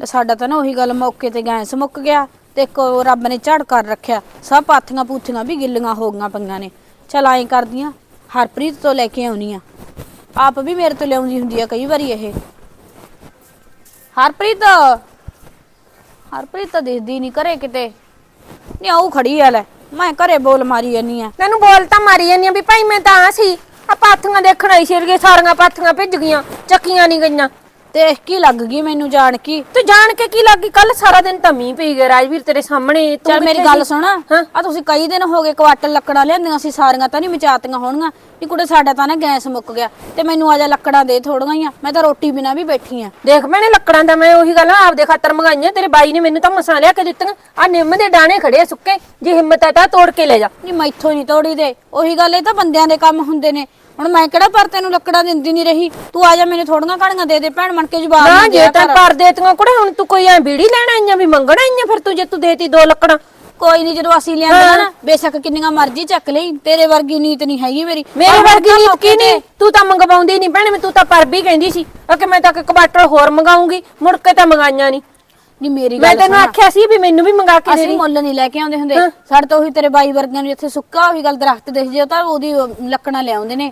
ਤੇ ਸਾਡਾ ਤਾਂ ਨਾ ਉਹੀ ਗੱਲ ਮੌਕੇ ਤੇ ਗੈਸ ਮੁੱਕ ਗਿਆ ਤੇ ਇੱਕ ਉਹ ਰੱਬ ਨੇ ਝੜ ਕਰ ਰੱਖਿਆ। ਸਭ ਪਾਥੀਆਂ ਪੂਥੀਆਂ ਵੀ ਗਿੱਲੀਆਂ ਹੋ ਗਈਆਂ ਪਈਆਂ ਨੇ। ਚਲ ਐਂ ਕਰਦੀਆਂ, ਹਰਪ੍ਰੀਤ ਤੋਂ ਲੈ ਕੇ ਆਉਣੀ ਆ। ਆਪ ਵੀ ਮੇਰੇ ਤੋਂ ਲਿਆਉਂਦੀ ਹੁੰਦੀ ਆ ਕਈ ਵਾਰੀ ਇਹ। ਹਰਪ੍ਰੀਤ! ਹਰਪ੍ਰੀਤ ਤਾਂ ਦਿਖਦੀ ਨਹੀਂ ਕਰੇ ਕਿਤੇ। ਨਹੀਂ ਆਉ ਖੜੀ ਆ ਲੈ। ਮੈਂ ਘਰੇ ਬੋਲ ਮਾਰੀ ਜਾਨੀ ਆ। ਤੈਨੂੰ ਬੋਲ ਤਾਂ ਮਾਰੀ ਜਾਂਦੀ ਆ ਵੀ ਭਾਈ ਮੈਂ ਤਾਂ ਆ ਸੀ। ਆ ਪਾਥੀਆਂ ਦੇਖਣ ਆਈ ਸੀ ਸਾਰੀਆਂ ਪਾਥੀਆਂ ਭਿੱਜ ਗਈਆਂ, ਚੱਕੀਆਂ ਨਹੀਂ ਗਈਆਂ। ਤੇ ਕੀ ਲੱਗ ਗਈ ਮੈਨੂੰ ਜਾਣ ਕੀ? ਤੂੰ ਜਾਣ ਕੇ ਕੀ ਲੱਗੀ ਕੱਲ ਸਾਰਾ ਦਿਨ ਤਾਂ ਮੀਂਹ ਪਈ ਗਿਆ ਰਾਜਵੀਰ ਤੇਰੇ ਸਾਹਮਣੇ। ਤੂੰ ਚੱਲ ਮੇਰੀ ਕਿੱਥੇ ਗੱਲ ਸੀ? ਸੁਣ। ਹਾਂ। ਆ ਤੁਸੀਂ ਕਈ ਦਿਨ ਹੋ ਗਏ ਕੁਆਟਲ ਲੱਕੜਾਂ ਲਿਆਂਦੀਆਂ ਸੀ ਸਾਰੀਆਂ ਤਾਂ ਨਹੀਂ ਮਚਾਤੀਆਂ ਹੋਣਗੀਆਂ। ਨੀ ਕੁੜੇ ਸਾਡਾ ਤਾਂ ਨਾ ਗੈਸ ਮੁੱਕ ਗਿਆ। ਤੇ ਮੈਨੂੰ ਆ ਜਾ ਲੱਕੜਾਂ ਦੇ ਥੋੜੀਆਂ ਹੀ ਆ। ਮੈਂ ਤਾਂ ਰੋਟੀ ਬਿਨਾ ਵੀ ਬੈਠੀ ਆ। ਦੇਖ ਮੈਨੇ ਲੱਕੜਾਂ ਦਾ ਮੈਂ ਉਹੀ ਗੱਲ ਆਪਦੇ ਖਾਤਰ ਮੰਗਾਈਆਂ। ਤੇਰੇ ਬਾਈ ਨੇ ਮੈਨੂੰ ਤਾਂ ਮਸਾਂ ਲਿਆ ਕੇ ਦਿੱਤੀਆਂ। ਆ ਨਿੰਮ ਦੇ ਡਾਣੇ ਖੜੇ ਆ ਸੁੱਕੇ। ਜੇ ਹਿੰਮਤ ਹੈ ਤਾਂ ਤੋੜ ਕੇ ਲੈ ਜਾ। ਨਹੀਂ ਮੈਥੋਂ ਨਹੀਂ ਤੋੜੀ ਦੇ ਉਹੀ ਗੱਲ ਇਹ ਤਾਂ ਬੰਦਿਆਂ ਦੇ ਕੰਮ ਹੁੰਦੇ ਨੇ। ਹੁਣ ਮੈਂ ਕਿਹੜਾ ਪਰ ਤੈਨੂੰ ਲੱਕੜਾਂ ਦਿੰਦੀ ਨਹੀਂ ਰਹੀ? ਤੂੰ ਆ ਜਾ ਮੈਨੂੰ ਥੋੜੀਆਂ ਕਣੀਆਂ ਦੇ ਦੇ ਭੈਣ ਬਣ ਕੇ ਜਵਾਬ ਨਾ ਜੇ ਦਿਆ ਤਾਂ ਕਰ। ਪਰ ਦੇਤੀਆਂ ਕੁੜੇ ਹੁਣ ਤੂੰ ਕੋਈ ਐ ਬੀੜੀ ਲੈਣ ਆਈਆਂ ਵੀ ਮੰਗਣ ਆਈਆਂ ਫਿਰ ਤੂੰ ਜੇ ਤੂੰ ਦੇਤੀ ਦੋ ਲੱਕੜਾਂ। ਕੋਈ ਨਹੀਂ ਜਦੋਂ ਅਸੀਂ ਲਿਆਂਦੇ ਨਾ ਬੇਸ਼ੱਕ ਕਿੰਨੀਆਂ ਮਰਜ਼ੀ ਚੱਕ ਲਈ ਤੇਰੇ ਵਰਗੀ ਨੀਤ ਨਹੀਂ ਹੈਗੀ ਮੇਰੀ। ਮੇਰੇ ਪਰ ਵਰਗੀ ਹੁਣ ਤਾਂ ਨੀਤ ਕੀ ਨਹੀਂ ਤੂੰ ਤਾਂ ਮੰਗਵਾਉਂਦੀ ਨਹੀਂ ਭੈਣੇ ਮੈਂ ਤੂੰ ਤਾਂ ਪਰ ਵੀ ਕਹਿੰਦੀ ਸੀ ਕਿ ਮੈਂ ਤਾਂ ਇੱਕ ਬਾਟਲ ਹੋਰ ਮੰਗਾਉਂਗੀ ਮੁੜ ਕੇ ਤਾਂ ਮੰਗਾਈਆਂ ਨਹੀਂ ਨਹੀਂ ਮੇਰੀ ਮੈਂ ਗੱਲ ਤੈਨੂੰ ਸੁਣ। ਆਖਿਆ ਸੀ ਵੀ ਮੈਨੂੰ ਵੀ ਮੰਗਾ ਕੇ ਦੇ ਅਸੀਂ ਮੁੱਲ ਨਹੀਂ ਲੈ ਕੇ ਆਉਂਦੇ ਹੁੰਦੇ। ਸਾਡੇ ਤਾਂ ਉਹੀ ਤੇਰੇ ਬਾਈ ਵਰਗਿਆਂ ਨੂੰ ਜਿੱਥੇ ਸੁੱਕਾ ਉਹੀ ਗੱਲ ਦਰਖਤ ਦਿਖ ਜੇ ਤਾਂ ਉਹਦੀ ਉਹ ਲੱਕੜਾਂ ਲਿਆਉਂਦੇ ਨੇ।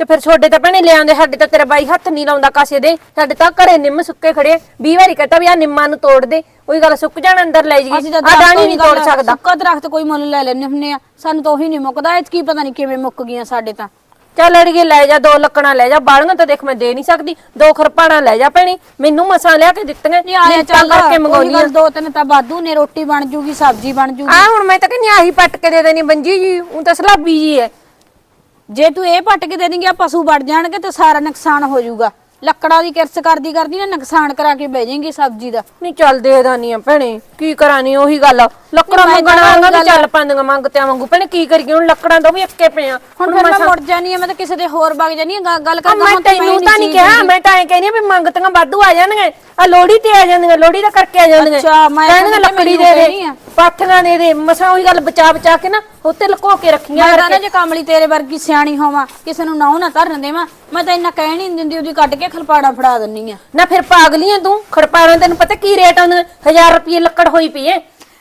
ਤੇ ਫਿਰ ਛੋਡੇ ਤਾਂ ਭੈਣੇ ਲਿਆਂਦੇ ਸਾਡੇ ਤਾਂ ਤੇਰਾ ਬਾਈ ਹੱਥ ਨਹੀਂ ਲਾਉਂਦਾ ਕਾਸੇ ਦੇ। ਸਾਡੇ ਤਾਂ ਘਰੇ ਨਿੰਮ ਸੁੱਕੇ ਖੜੇ 20 ਵਾਰੀ ਕਹਤਾ ਵੀ ਆ ਨਿੰਮਾਂ ਨੂੰ ਤੋੜ ਦੇ। ਉਹੀ ਗੱਲ ਸੁੱਕ ਜਾਣ ਅੰਦਰ ਲੈ ਜੀ ਆ ਡਾਣੀ ਨਹੀਂ ਤੋੜ ਸਕਦਾ। ਸੁੱਕਾ ਦਰਖਤ ਕੋਈ ਮੁੱਲ ਲੈ ਲੈਣੇ ਹੁੰਨੇ ਆ। ਸਾਨੂੰ ਤਾਂ ਉਹੀ ਨਹੀਂ ਮੁੱਕਦਾ। ਇਹ ਕੀ ਪਤਾ ਨਹੀਂ ਕਿਵੇਂ ਮੁੱਕ ਗਈਆਂ ਸਾਡੇ ਤਾਂ। ਚੱਲ ਅੜੀਏ ਲੈ ਜਾ ਦੋ ਲੱਕੜਾਂ ਲੈ ਜਾ ਬਾਲੀਆਂ ਤਾਂ ਦੇਖ ਮੈਂ ਦੇ ਨਹੀਂ ਸਕਦੀ ਦੋ ਖਰਪਾਣਾ ਲੈ ਜਾ ਭੈਣੀ ਮੈਨੂੰ ਮਸਾਂ ਲਿਆ ਕੇ ਦਿੱਤੀਆਂ ਨਹੀਂ ਆਇਆ ਚੱਲ ਕਰਕੇ ਉਹੀ ਮੰਗਾਉਣੀ ਗੱਲ ਦੋ ਤਿੰਨ ਤਾਂ ਬਾਦੂ ਨੇ ਰੋਟੀ ਬਣ ਜੂਗੀ ਸਬਜ਼ੀ ਬਣ ਜੂਗੀ। ਆ ਹੁਣ ਮੈਂ ਤਾਂ ਕਹਿੰਦੀ ਆਹੀ ਪੱਟ ਕੇ ਦੇ ਦੇਣੀ ਬੰਜੀ ਜੀ ਉਹ ਤਾਂ ਸਲਾਬੀ ਜੀ ਹੈ। ਜੇ ਤੂੰ ਇਹ ਪੱਟ ਕੇ ਦੇ ਦੇਂਗੀ ਆ ਪਸ਼ੂ ਵੜ ਜਾਣਗੇ ਤੇ ਸਾਰਾ ਨੁਕਸਾਨ ਹੋ ਜਾਊਗਾ ਲੱਕੜਾਂ ਦੀ ਕਿਰਸ ਕਰਦੀ ਕਰਦੀ ਨਾ ਨੁਕਸਾਨ ਕਰਾ ਕੇ ਬਹਿ ਜਾਏਗੀ ਸਬਜ਼ੀ ਦਾ। ਨਹੀਂ ਚੱਲ ਦੇ ਦਾਨੀ ਆ ਭੈਣੇ ਕੀ ਕਰਾਨੀ ਉਹੀ ਗੱਲ ਲੱਕੜਾਂ ਮੈਂ ਤਾਂ ਮੰਗਣਾ ਆਂਗਾ ਉਹੀ ਵੀ ਚੱਲ ਪਾਂਦੀਆਂ ਮੰਗਤਿਆਂ ਵਾਂਗੂ। ਭੈਣੇ ਕੀ ਕਰੀਏ ਹੁਣ ਲੱਕੜਾਂ ਤੋਂ ਵੀ ਅੱਕੇ ਪਏ ਆ। ਹੁਣ ਫਿਰ ਮੈਂ ਮੁੜ ਜਾਨੀ ਆ ਮੈਂ ਤਾਂ ਕਿਸੇ ਦੇ ਹੋਰ ਵਗ ਜਾਨੀ ਆ ਗ- ਗੱਲ ਆ ਕਰਦਾ ਮੈਂ ਹੁਣ ਤਾਂ ਤੈਨੂੰ ਮੈਂ ਤਾਂ ਨਹੀਂ ਕਿਹਾ ਮੈਂ ਤਾਂ ਐ ਕਹਿੰਦੀ ਆ ਵੀ ਮੰਗਤੀਆਂ ਵਾਧੂ ਆ ਜਾਣਗੇ ਆ ਲੋੜੀ ਤੇ ਆ ਜਾਂਦੀਆਂ ਲੋੜੀ ਦਾ ਕਰਕੇ ਆ ਜਾਂਦੀਆਂ। ਅੱਛਾ, ਮੈਂ ਕਹਿੰਦੀਆਂ ਤਾਂ ਲੱਕੜੀ ਮੈਨੂੰ ਦੇ ਕਹਿਣੀ ਦੇ ਆ। ਪਾਥੀਆਂ ਦੇ ਦੇ ਮਸਾਂ ਉਹੀ ਗੱਲ ਬਚਾ ਬਚਾ ਕੇ ਨਾ ਉੱਤੇ ਲੁਕੋ ਕੇ ਰੱਖੀਆਂ ਮੈਂ ਤਾਂ ਨਾ ਜੇ ਕਮਲੀ ਤੇਰੇ ਵਰਗੀ ਸਿਆਣੀ ਹੋਵਾਂ ਕਿਸੇ ਨੂੰ ਨਾਉ ਨਾ ਧਰਨ ਦੇਵਾਂ ਮੈਂ ਤਾਂ ਇੰਨਾ ਕਹਿ ਨਹੀਂ ਦਿੰਦੀ ਉਹਦੀ ਕੱਢ ਕੇ ਖਲਪਾੜਾ ਫੜਾ ਦਿੰਨੀ ਆ। ਨਾ ਫਿਰ ਪਾਗਲੀ ਆ ਤੂੰ ਖੜਪਾਰਾਂ ਤੈਨੂੰ ਪਤਾ ਕੀ ਰੇਟ ਆਉਂਦੇ 1000 ਰੁਪਏ ਲੱਕੜ ਹੋਈ ਪਈ ਏ।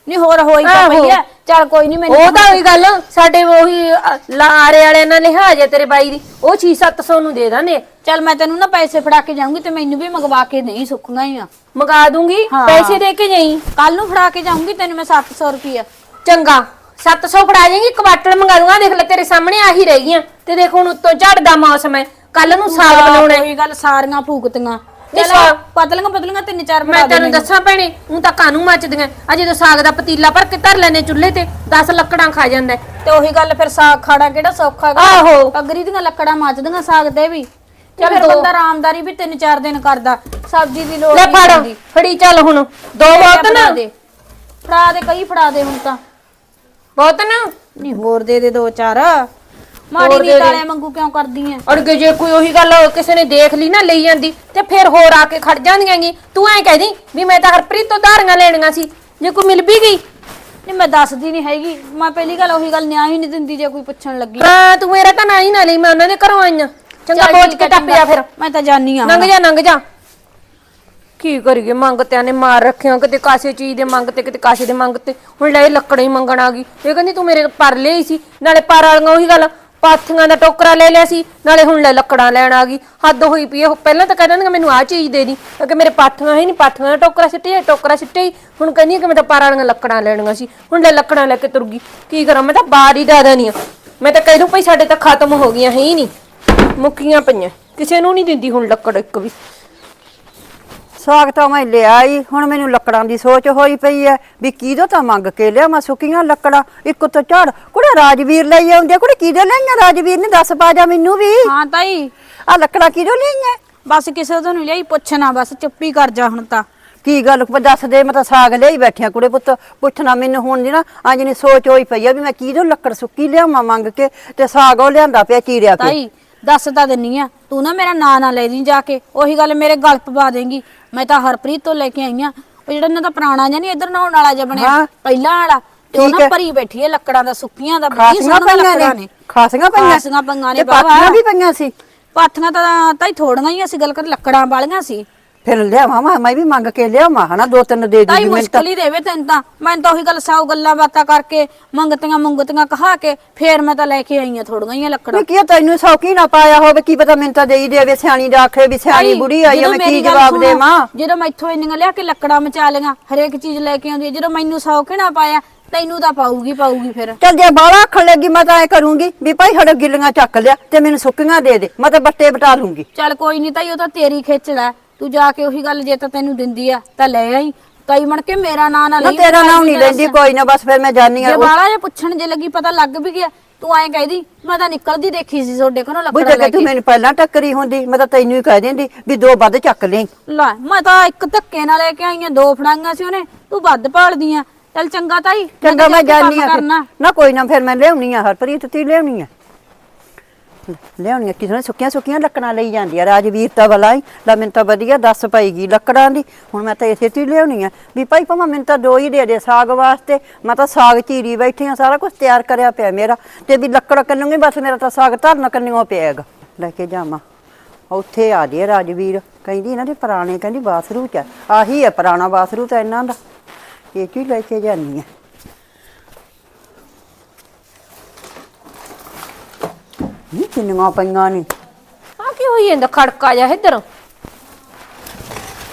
ਨਹੀਂ ਹੋਰ ਹੋਈ ਤਾਂ ਆਹੋ। ਪਈ ਆ ਚੱਲ ਕੋਈ ਨਹੀਂ ਮੈਨੂੰ ਉਹ ਤਾਂ ਉਹੀ ਗੱਲ ਸਾਡੇ ਉਹੀ ਅ, ਲਾਰੇ ਵਾਲਿਆਂ ਨਾਲ ਲਿਹਾਜ਼ ਹੈ ਤੇਰੇ ਬਾਈ ਦੀ। ਉਹ 6-700 ਨੂੰ ਦੇ ਦਾਂਦੇ ਚੱਲ ਮੈਂ ਤੈਨੂੰ ਨਾ ਪੈਸੇ ਫੜਾ ਕੇ ਜਾਊਂਗੀ ਤੇ ਮੈਨੂੰ ਵੀ ਮੰਗਵਾ ਕੇ ਨਹੀਂ ਸੁੱਕਣਾ ਹੀ ਆ। ਮੰਗਾ ਦੂੰਗੀ ਹਾਂ। ਪੈਸੇ ਦੇ ਕੇ ਜਾਈ। ਕੱਲ ਨੂੰ ਫੜਾ ਕੇ ਜਾਊਂਗੀ ਤੈਨੂੰ ਮੈਂ 700 ਰੁਪਿਆ ਚੰਗਾ 700 ਫੜਾ ਜਾਏਗੀ ਕਵਾਟਲ ਮੰਗਾ ਦੂੰਗਾ ਦੇਖ ਲੈ ਤੇਰੇ ਸਾਹਮਣੇ ਆਹੀ ਰਹਿ ਗਈਆਂ। ਤੇ ਦੇਖ ਹੁਣ ਉੱਤੋਂ ਝੜਦਾ ਮੌਸਮ ਹੈ ਕੱਲ ਨੂੰ ਸਾਗ ਬਣਾਉਣਾ ਹੈ। ਉਹੀ ਗੱਲ ਸਾਰੀਆਂ ਫੂਕਤੀਆਂ। ਨਹੀਂ ਚਲ। ਸਾਗ- ਪਤਲੀਆਂ ਪਤਲੀਆਂ ਤਿੰਨ ਚਾਰ ਮੈਂ ਬਣਾ ਦੇ ਤੈਨੂੰ ਦੱਸਾਂ ਭੈਣੇ ਉਹ ਤਾਂ ਕਾਨੂੰ ਮੱਚਦੀਆਂ। ਆ ਜਦੋਂ ਸਾਗ ਦਾ ਪਤੀਲਾ ਭਰ ਕੇ ਧਰ ਲੈਨੇ ਚੁੱਲ੍ਹੇ ਤੇ 10 ਲੱਕੜਾਂ ਖਾ ਜਾਂਦਾ ਹੈ। ਤੇ ਉਹੀ ਗੱਲ ਫਿਰ ਸਾਗ ਖਾੜਾ ਕਿਹੜਾ ਸੌਖਾ ਗਾ ਆਹੋ। ਅਗਰੀ ਦੀਆਂ ਲੱਕੜਾਂ ਮੱਚਦੀਆਂ ਸਾਗ ਤੇ ਵੀ। ਤੇ ਚੱਲ ਫਿਰ ਦੋ। ਬੰਦਾ ਆਰਾਮਦਾਰੀ ਵੀ ਤਿੰਨ ਚਾਰ ਦਿਨ ਕਰਦਾ। ਸਬਜ਼ੀ ਦੀ ਲੋੜ ਲੈ ਨਹੀਂ ਫੜ ਚੱਲ ਹੁਣ। ਦੋ ਬਹੁਤ ਫੜਾ ਨਾ। ਦੇ। ਫੜਾ ਦੇ ਕਈ ਫੜਾ ਦੇ ਹੁਣ ਤਾਂ। ਬਹੁਤ ਨਾ। ਨਹੀਂ ਹੋਰ ਦੇ ਦੇ ਦੋ ਚਾਰ। ਮਾੜੀ ਹੋਰ ਨਹੀਂ ਦੇ ਵਾਂਗੂ ਕਿਉਂ ਕਰਦੀ ਐ? ਅੜਗੇ ਜੇ ਕੋਈ ਉਹੀ ਗੱਲ ਕਿਸੇ ਨੇ ਦੇਖ ਲਈ ਨਾ ਲਈ ਜਾਂਦੀ ਤੇ ਫਿਰ ਹੋਰ ਆ ਕੇ ਖੜ ਜਾਂਦੀਆਂ ਗੀ। ਤੂੰ ਐਂ ਕਹਿਦੀ ਵੀ ਮੈਂ ਤਾਂ ਹਰਪ੍ਰੀਤ ਤੋਂ ਧਾਰੀਆਂ ਲੈਣੀਆਂ ਸੀ ਜੇ ਕੋਈ ਮਿਲ ਵੀ ਗਈ। ਨਹੀਂ ਮੈਂ ਦੱਸਦੀ ਨਹੀਂ ਹੈਗੀ। ਮੈਂ ਪਹਿਲੀ ਗੱਲ ਉਹੀ ਗੱਲ ਨਿਆਂ ਹੀ ਨਹੀਂ ਦਿੰਦੀ ਜੇ ਕੋਈ ਪੁੱਛਣ ਲੱਗੀ। ਹਾਂ ਤੂੰ ਮੇਰਾ ਤਾਂ ਨਾ ਹੀ ਨਾ ਲਈ ਮੈਂ ਉਹਨਾਂ ਦੇ ਘਰੋਂ ਆਈਆਂ ਚੰਗਾ ਚੱਲ ਬੋਝ ਠੀਕ ਕੇ ਆ, ਟੱਪ ਜਾ ਫਿਰ। ਮੈਂ ਤਾਂ ਜਾਨੀ ਆ ਨੰਗ ਜਾ ਨੰਗ ਜਾ। ਕੀ ਕਰੀਏ ਮੰਗਤਿਆਂ ਨੇ ਮਾਰ ਰੱਖਿਆ ਕਿਤੇ ਕਾਸੇ ਚੀਜ਼ ਦੇ ਮੰਗਤੇ ਕਿਤੇ ਕਾਸੇ ਦੇ ਮੰਗਤੇ ਹੁਣ ਲੈ ਲੱਕੜਾਂ ਹੀ ਮੰਗਣ ਆ ਗਈ। ਇਹ ਕਹਿੰਦੀ ਤੂੰ ਮੇਰੇ ਪਰ ਲਈ ਸੀ ਨਾਲੇ ਪਰ ਵਾਲੀਆਂ ਉਹੀ ਗੱਲ ਪਾਥੀਆਂ ਦਾ ਟੋਕਰਾ ਲੈ ਲਿਆ ਸੀ, ਨਾਲੇ ਹੁਣ ਲੈ ਲੱਕੜਾਂ ਲੈਣ ਆ ਗਈ। ਹੱਦ ਹੋਈ ਪਈ ਉਹ ਪਹਿਲਾਂ ਤਾਂ ਕਹਿੰਦਾ ਮੈਨੂੰ ਆਹ ਚੀਜ਼ ਦੇ ਦੀ ਕਿ ਮੇਰੇ ਪਾਥੀਆਂ ਹੀ ਨਹੀਂ, ਪਾਥੀਆਂ ਦਾ ਟੋਕਰਾ ਸਿੱਟਿਆ ਟੋਕਰਾ ਸਿੱਟਿਆ ਹੀ। ਹੁਣ ਕਹਿੰਦੀ ਆ ਕਿ ਮੈਂ ਤਾਂ ਪਾਰਾਂ ਵਾਲੀਆਂ ਲੱਕੜਾਂ ਲੈਣੀਆਂ ਸੀ, ਹੁਣ ਲੈ ਲੱਕੜਾਂ ਲੈ ਕੇ ਤੁਰ ਗਈ। ਕੀ ਕਰਾਂ, ਮੈਂ ਤਾਂ ਬਾਹਰ ਹੀ ਡਾਦਾ ਨਹੀਂ ਆ। ਮੈਂ ਤਾਂ ਕਹਿ ਦੂੰ ਭਈ ਸਾਡੇ ਤਾਂ ਖਤਮ ਹੋ ਗਈਆਂ, ਹੈ ਹੀ ਨਹੀਂ। ਮੁੱਕੀਆਂ ਪਈਆਂ, ਕਿਸੇ ਨੂੰ ਨਹੀਂ ਦਿੰਦੀ ਹੁਣ ਲੱਕੜ ਇੱਕ ਵੀ। ਸਾਗ ਤਾਂ ਮੈਂ ਲਿਆ ਹੀ ਹੁਣ ਮੈਨੂੰ ਲੱਕੜਾਂ ਦੀ ਸੋਚ ਹੋਈ ਪਈ ਐ ਵੀ ਕਿਹਦੋਂ ਤਾਂ ਮੰਗ ਕੇ ਲਿਆ ਮੈਂ ਸੁੱਕੀਆਂ ਲੱਕੜਾਂ ਇੱਕ ਤੋਂ ਝਾੜ। ਕੁੜੇ ਰਾਜਵੀਰ ਲਈ ਆਉਂਦੇ ਕੁੜੇ ਕਿਹਦੇ ਲਈਆਂ ਰਾਜਵੀਰ ਨੇ ਦੱਸ ਪਾ ਜਾ ਮੈਨੂੰ ਵੀ। ਹਾਂ ਤਾਈ। ਆ ਲੱਕੜਾਂ ਕਿਹਦੋਂ ਲਈਆਂ ਬਸ ਕਿਸੇ ਤੋਂ ਨਹੀਂ ਲਈ ਪੁੱਛਣਾ ਬਸ ਚੁੱਪੀ ਕਰ ਜਾ ਹੁਣ ਤਾਂ। ਕੀ ਗੱਲ ਦੱਸ ਦੇ ਮੈਂ ਤਾਂ ਸਾਗ ਲਈ ਬੈਠਿਆ ਕੁੜੇ ਪੁੱਤ ਪੁੱਛਣਾ ਮੈਨੂੰ ਹੁਣ ਜੀ ਨਾ ਅੱਜ ਨਹੀਂ ਸੋਚ ਹੋਈ ਪਈ ਆ ਵੀ ਮੈਂ ਕਿਹਦੋਂ ਲੱਕੜ ਸੁੱਕੀ ਲਿਆਵਾਂ ਮੰਗ ਕੇ ਤੇ ਸਾਗ ਉਹ ਲਿਆਂਦਾ ਪਿਆ ਚੀਰਿਆ ਕੇ ਤਾਈ ਦੱਸ ਤਾਂ ਦਿੰਨੀ ਆ ਤੂੰ ਨਾ ਮੇਰਾ ਨਾਂ ਨਾ ਲੈ ਦੀ ਜਾ ਕੇ ਉਹੀ ਗੱਲ ਮੇਰੇ ਗਲ ਪਵਾ ਦੇਂਗੀ ਮੈਂ ਤਾਂ ਹਰਪ੍ਰੀਤ ਤੋਂ ਲੈ ਕੇ ਆਈ ਆ ਉਹ ਜਿਹੜਾ ਇਹਨਾਂ ਦਾ ਪੁਰਾਣਾ ਜਿਹਾ ਨਹੀਂ ਇਧਰ ਨਹਾਉਣ ਵਾਲਾ ਜਿਹਾ ਬਣਿਆ ਹਾਂ। ਪਹਿਲਾਂ ਵਾਲਾ ਤੇ ਉਹ ਠੀਕ ਨਾ ਹੈ। ਭਰੀ ਬੈਠੀ ਹੈ ਲੱਕੜਾਂ ਦਾ ਸੁੱਕੀਆਂ ਦਾ ਬੜੀ ਖਾਸੀਆਂ ਪਈਆਂ ਲੱਕੜਾਂ ਨੇ ਨੇ ਖਾਸੀਆਂ ਪਈਆਂ ਖਾਸੀਆਂ ਪਈਆਂ ਨੇ ਤੇ ਬਾਬਾ। ਪਾਥੀਆਂ ਵੀ ਪਈਆਂ ਸੀ ਪਾਥੀਆਂ ਤਾਂ ਤਾਈ ਥੋੜੀਆਂ ਹੀ ਅਸੀਂ ਗੱਲ ਕਰ ਲੱਕੜਾਂ ਵਾਲੀਆਂ ਸੀ ਫਿਰ ਲਿਆਵਾਂ ਮੈਂ ਮੈਂ ਵੀ ਮੰਗ ਕੇ ਲਿਆਵਾਂ ਹਨਾ ਦੋ ਤਿੰਨ ਦੇ ਤਾਈ ਦੂਗੀ ਮੈਨੂੰ ਤਾਂ ਮੁਸ਼ਕਲ ਹੀ ਦੇਵੇ ਤੈਨੂੰ ਤਾਂ। ਮੈਂ ਤਾਂ ਉਹੀ ਗੱਲ ਸਾਊ ਗੱਲਾਂ ਬਾਤਾਂ ਕਰਕੇ ਮੰਗਤੀਆਂ ਮੰਗਤੀਆਂ ਕਹਾ ਕੇ ਫੇਰ ਮੈਂ ਤਾਂ ਲੈ ਕੇ ਆਈਆਂ ਥੋੜੀਆਂ ਹੀ ਲੱਕੜਾਂ। ਮੈਂ ਕੀ ਤੈਨੂੰ ਸੌਕੀ ਨਾ ਪਾਇਆ ਹੋਵੇ ਕੀ ਪਤਾ ਮੈਨੂੰ ਤਾਂ ਦੇਈ ਦੇਵੇ ਸਿਆਣੀ ਦਾ ਆਖੇ ਵੀ ਸਿਆਣੀ ਬੁੜੀ ਆਈ ਆ ਜਦੋਂ ਮੈਂ ਕੀ ਮੇਰੀ ਗੱਲ ਜਵਾਬ ਸੁਣੋ, ਦੇਵਾਂ? ਜਦੋਂ ਮੈਂ ਇੱਥੋਂ ਇੰਨੀਆਂ ਲਿਆ ਕੇ ਲੱਕੜਾਂ ਮਚਾ ਲਈਆਂ ਹਰੇਕ ਚੀਜ਼ ਲੈ ਕੇ ਆਉਂਦੀ ਆ, ਜਦੋਂ ਮੈਨੂੰ ਸੌ ਨਾ ਪਾਇਆ ਤੈਨੂੰ ਤਾਂ ਪਾਊਗੀ ਪਾਊਗੀ ਫਿਰ। ਚੱਲ ਜੇ ਬਾਲਾ ਆਖਣ ਲੱਗੀ ਮੈਂ ਤਾਂ ਐ ਕਰੂੰਗੀ ਵੀ ਭਾਈ ਸਾਡੇ ਗਿੱਲੀਆਂ ਚੱਕ ਲਿਆ ਤੇ ਮੈਨੂੰ ਸੁੱਕੀਆਂ ਦੇ ਦੇ ਮੈਂ ਤਾਂ ਬੱਟੇ ਬਟਾ ਲੂੰਗੀ। ਚੱਲ ਕੋਈ ਨਹੀਂ ਤਾਈ ਉਹ ਤਾਂ ਤੇਰੀ ਖਿੱਚਦਾ ਤੂੰ ਜਾ ਕੇ ਉਹੀ ਗੱਲ ਜੇ ਤਾਂ ਤੈਨੂੰ ਦਿੰਦੀ ਆ ਤਾਂ ਲੈ ਆਈ। ਤਾਈ ਮਣ ਕੇ ਮੇਰਾ ਨਾਂ ਨਾ ਨਾ ਲਈ ਤੇਰਾ ਨਾਮ ਨਹੀਂ ਲੈਂਦੀ ਕੋਈ ਨਾ ਬਸ ਫਿਰ ਮੈਂ ਆ ਜੇ ਬਾਲਾ ਜੇ ਪੁੱਛਣ ਜੇ ਲੱਗੀ ਪਤਾ ਲੱਗ ਵੀ ਗਿਆ। ਤੂੰ ਐਂ ਕਹਿਦੀ ਮੈਂ ਤਾਂ ਨਿਕਲਦੀ ਦੇਖੀ ਸੀ ਤੁਹਾਡੇ ਘਰੋਂ ਬੁੱਝ ਲੱਕੜਾਂ ਲੈ ਕੇ ਤੂੰ ਕੇ। ਮੈਨੂੰ ਪਹਿਲਾਂ ਟੱਕਰੀ ਹੁੰਦੀ ਮੈਂ ਤਾਂ ਤੈਨੂੰ ਹੀ ਕਹਿ ਦਿੰਦੀ ਵੀ ਦੋ ਵੱਧ ਚੱਕ ਲਈ। ਲੈ ਮੈਂ ਤਾਂ ਇੱਕ ਧੱਕੇ ਨਾਲ ਲੈ ਕੇ ਆਈਆਂ ਦੋ ਫੜਾਈਆਂ ਸੀ ਉਹਨੇ ਤੂੰ ਵੱਧ ਭਾਲਦੀਆਂ ਚੱਲ ਚੰਗਾ ਤਾਈ ਚੰਗਾ ਮੈਂ ਤਾਂ ਜਾ ਕੇ ਜਾਨੀ ਆ ਫਿਰ। ਕਰਨਾ। ਨਾ ਕੋਈ ਨਾ ਫਿਰ ਮੈਂ ਲਿਆਉਣੀ ਆ ਹਰਪ੍ਰੀਤ ਤੀ ਲਿਆਉਣੀ ਆ। ਲਿਆਉਣੀ ਆ ਕਿਸੇ ਨੇ ਸੁੱਕੀਆਂ ਸੁੱਕੀਆਂ ਲੱਕੜਾਂ ਲਈ ਜਾਂਦੀ ਆ। ਰਾਜਵੀਰ ਤਾਂ ਬਲਾ ਹੀ, ਲੈ ਮੈਨੂੰ ਤਾਂ ਵਧੀਆ ਦੱਸ ਪਈਗੀ ਲੱਕੜਾਂ ਦੀ। ਹੁਣ ਮੈਂ ਤਾਂ ਇਸੇ ਤੀ ਲਿਆਉਣੀ ਆ ਵੀ ਭਾਈ ਭਾਵੇਂ ਮੈਨੂੰ ਤਾਂ ਦੋ ਹੀ ਦੇ ਦੇ ਸਾਗ ਵਾਸਤੇ, ਮੈਂ ਤਾਂ ਸਾਗ ਚੀਰੀ ਬੈਠੀ ਆ ਸਾਰਾ ਕੁਝ ਤਿਆਰ ਕਰਿਆ ਪਿਆ ਮੇਰਾ। ਤੇ ਵੀ ਲੱਕੜ ਕੰਨੂਗੀ ਬਸ ਮੇਰਾ ਤਾਂ ਸਾਗ ਧਰਨ ਕੰਨਿਓ ਪਿਆਗਾ। ਲੈ ਕੇ ਜਾਵਾਂ। ਉੱਥੇ ਆ ਜੇ ਰਾਜਵੀਰ। ਕਹਿੰਦੀ ਇਹਨਾਂ ਦੇ ਪੁਰਾਣੇ, ਕਹਿੰਦੀ ਬਾਥਰੂ ਚ ਆਹੀ ਹੈ ਪੁਰਾਣਾ ਬਾਥਰੂ ਤਾਂ ਇਹਨਾਂ ਦਾ। ਇਹ ਕੀ ਲੈ ਕੇ ਜਾਨੀ ਆ। ਨੀ ਕਿੰਨੀਆਂ ਪਈਆਂ ਨੇ। ਆ ਕੀ ਹੋਈ ਜਾਂਦਾ? ਖੜਕਾ ਜਾ ਇੱਧਰ।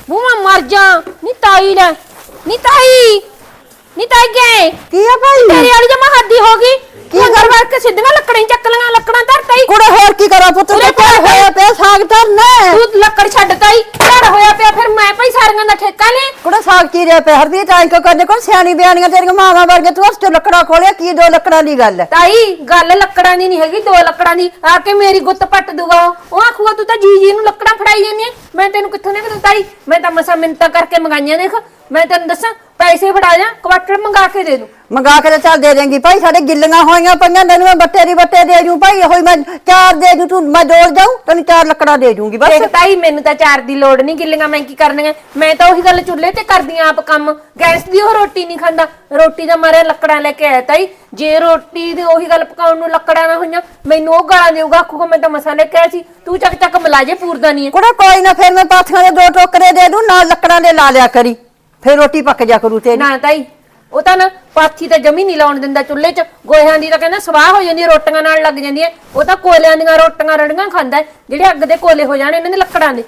ਬੂਮਾ ਮਰ ਜਾ। ਨੀ ਤਾਈ ਲੈ। ਨੀ ਤਾਈ। ਨੀ ਤਾਈ ਗਏ। ਕੀ ਆ ਭਾਈ? ਤੇਰੀ ਵਾਲੀ ਜਮਾ ਹੱਦੀ ਹੋ ਗਈ। ਕੀ ਕੀ ਕਰ ਵੜ ਕੇ ਸਿੱਧੀਆਂ ਲੱਕੜਾਂ ਹੀ ਚੱਕ ਲੀਆਂ ਲੱਕੜਾਂ ਧਰ ਤਾਈ ਕੁੜੇ ਹੋਰ ਕੀ ਕਰਾਂ ਪੁੱਤ? ਤੇ ਘਰ ਹੋਇਆ ਪਿਆ ਸਾਗ ਧਰਨਾ ਤੂੰ ਲੱਕੜ ਛੱਡ ਤਾਈ ਘਰ ਹੋਇਆ ਪਿਆ ਫਿਰ ਮੈਂ ਭਾਈ ਸਾਰੀਆਂ ਦਾ ਠੇਕਾ ਲੈ ਕੁੜੇ ਸਾਗ ਚੀਰਿਆ ਪਿਆ? ਹਰਦੀ ਤਾਂ ਕੋ ਕਰਦੇ ਕੋਲ ਸਿਆਣੀ ਬਿਆਨੀਆਂ ਤੇਰੀਆਂ ਮਾਵਾਂ ਵਰਗੇ? ਤੂੰ ਉਸ ਤੇ ਲੱਕੜਾ ਖੋਲਿਆ ਕੀ ਦੋ ਲੱਕੜਾਂ ਦੀ ਗੱਲ? ਹੈ ਤਾਈ ਗੱਲ ਲੱਕੜਾਂ ਦੀ ਨਹੀਂ ਹੈਗੀ ਦੋ ਲੱਕੜਾਂ ਦੀ। ਆ ਕੇ ਮੇਰੀ ਗੁੱਤ ਪੱਟ ਦੂਗਾ ਉਹ। ਉਹ ਆਖੂਗਾ ਤੂੰ ਤਾਂ ਜੀ ਜੀ ਨੂੰ ਲੱਕੜਾਂ ਫੜਾਈ ਜਾਂਦੀ ਐ ਮੈਂ ਤੈਨੂੰ ਕਿੱਥੋਂ ਨੇ ਕਿਦੋਂ ਤਾਈ? ਮੈਂ ਤਾਂ ਮਸਾ ਮਿੰਤਾ ਕਰਕੇ ਮੰਗਾਈਆਂ ਦੇਖ। ਮੈਂ ਤੈਨੂੰ ਦੱਸਾਂ ਪੈਸੇ ਫੜਾ ਜਾ ਕੁਆਟਰ ਮੰਗਾ ਕੇ ਦੇ ਦੂੰ। ਮੰਗਾ ਕੇ ਤਾਂ ਚੱਲ ਦੇ ਦੇਂਗੀ। ਭਾਈ ਸਾਡੇ ਗਿੱਲੀਆਂ ਹੋਈਆਂ ਪਈਆਂ ਤੈਨੂੰ ਮੈਂ ਬੱਟੇ ਦੀ ਬੱਟੇ ਦੇ ਜੂ ਭਾਈ। ਹੋਈ ਮੈਂ ਚਾਰ ਦੇ ਜੂ ਤੂੰ ਮੈਂ ਜੋੜ ਜਾਊ ਤੈਨੂੰ ਚਾਰ ਲੱਕੜਾਂ ਦੇ ਜੂੰਗੀ ਬਸ। ਦੇਖ ਤਾਈ ਮੈਨੂੰ ਤਾਂ ਚਾਰ ਦੀ ਲੋੜ ਨਹੀਂ ਗਿੱਲੀਆਂ ਮੈਂ ਕੀ ਕਰਨੀਆਂ। ਮੈਂ ਤਾਂ ਉਹੀ ਗੱਲ ਚੁੱਲ੍ਹੇ ਤੇ ਕਰਦੀ ਆਂ ਆਪ ਕੰਮ। ਗੈਸ ਦੀ ਉਹ ਰੋਟੀ ਨਹੀਂ ਖਾਂਦਾ। ਰੋਟੀ ਦਾ ਮਾਰੇ ਲੱਕੜਾਂ ਲੈ ਕੇ ਆਇਆ ਤਾਈ। ਜੇ ਰੋਟੀ ਦੀ ਉਹੀ ਗੱਲ ਪਕਾਉਣ ਨੂੰ ਲੱਕੜਾਂ ਨਾ ਹੋਈਆਂ ਮੈਨੂੰ ਉਹ ਗਾਲਾਂ ਦੇਊਗਾ। ਆਖੂਗਾ ਮੈਂ ਤਾਂ ਮਸਾਲੇ ਕਿਹਾ ਸੀ। ਤੂੰ ਚੱਕ ਚੱਕ ਮਿਲਾ ਜੇ ਪੂਰਦਾ ਨਹੀਂ ਕੁੜੇ ਕੋਈ ਨਾ ਫਿਰ ਮੈਂ ਪਾਥੀਆਂ ਦੇ ਦੋ ਟੋਕਰੇ ਦੇ ਦੂੰ ਨਾਲ ਲੱਕੜਾਂ ਦੇ ਲਾ ਲਿਆ ਕਰੀ। ਫੇਰ ਰੋਟੀ ਪੱਕ ਜਾ ਕਰੂ ਤੇਰੀ। ਨਾ ਤਾਈ ਉਹ ਤਾਂ ਨਾ ਪਾਥੀ ਤਾਂ ਜਮੀ ਨਹੀਂ ਲਾਉਣ ਦਿੰਦਾ ਚੁੱਲ੍ਹੇ 'ਚ। ਗੋਹਿਆਂ ਦੀ ਤਾਂ ਕਹਿੰਦਾ ਸਵਾਹ ਹੋ ਜਾਂਦੀ ਹੈ, ਰੋਟੀਆਂ ਨਾਲ ਲੱਗ ਜਾਂਦੀਆਂ। ਉਹ ਤਾਂ ਕੋਲਿਆਂ ਦੀਆਂ ਰੋਟੀਆਂ ਰੜੀਆਂ ਖਾਂਦਾ ਹੈ, ਜਿਹੜੇ ਅੱਗ ਦੇ ਕੋਲੇ ਹੋ ਜਾਣ ਇਹਨਾਂ ਦੇ ਲੱਕੜਾਂ ਦੇ।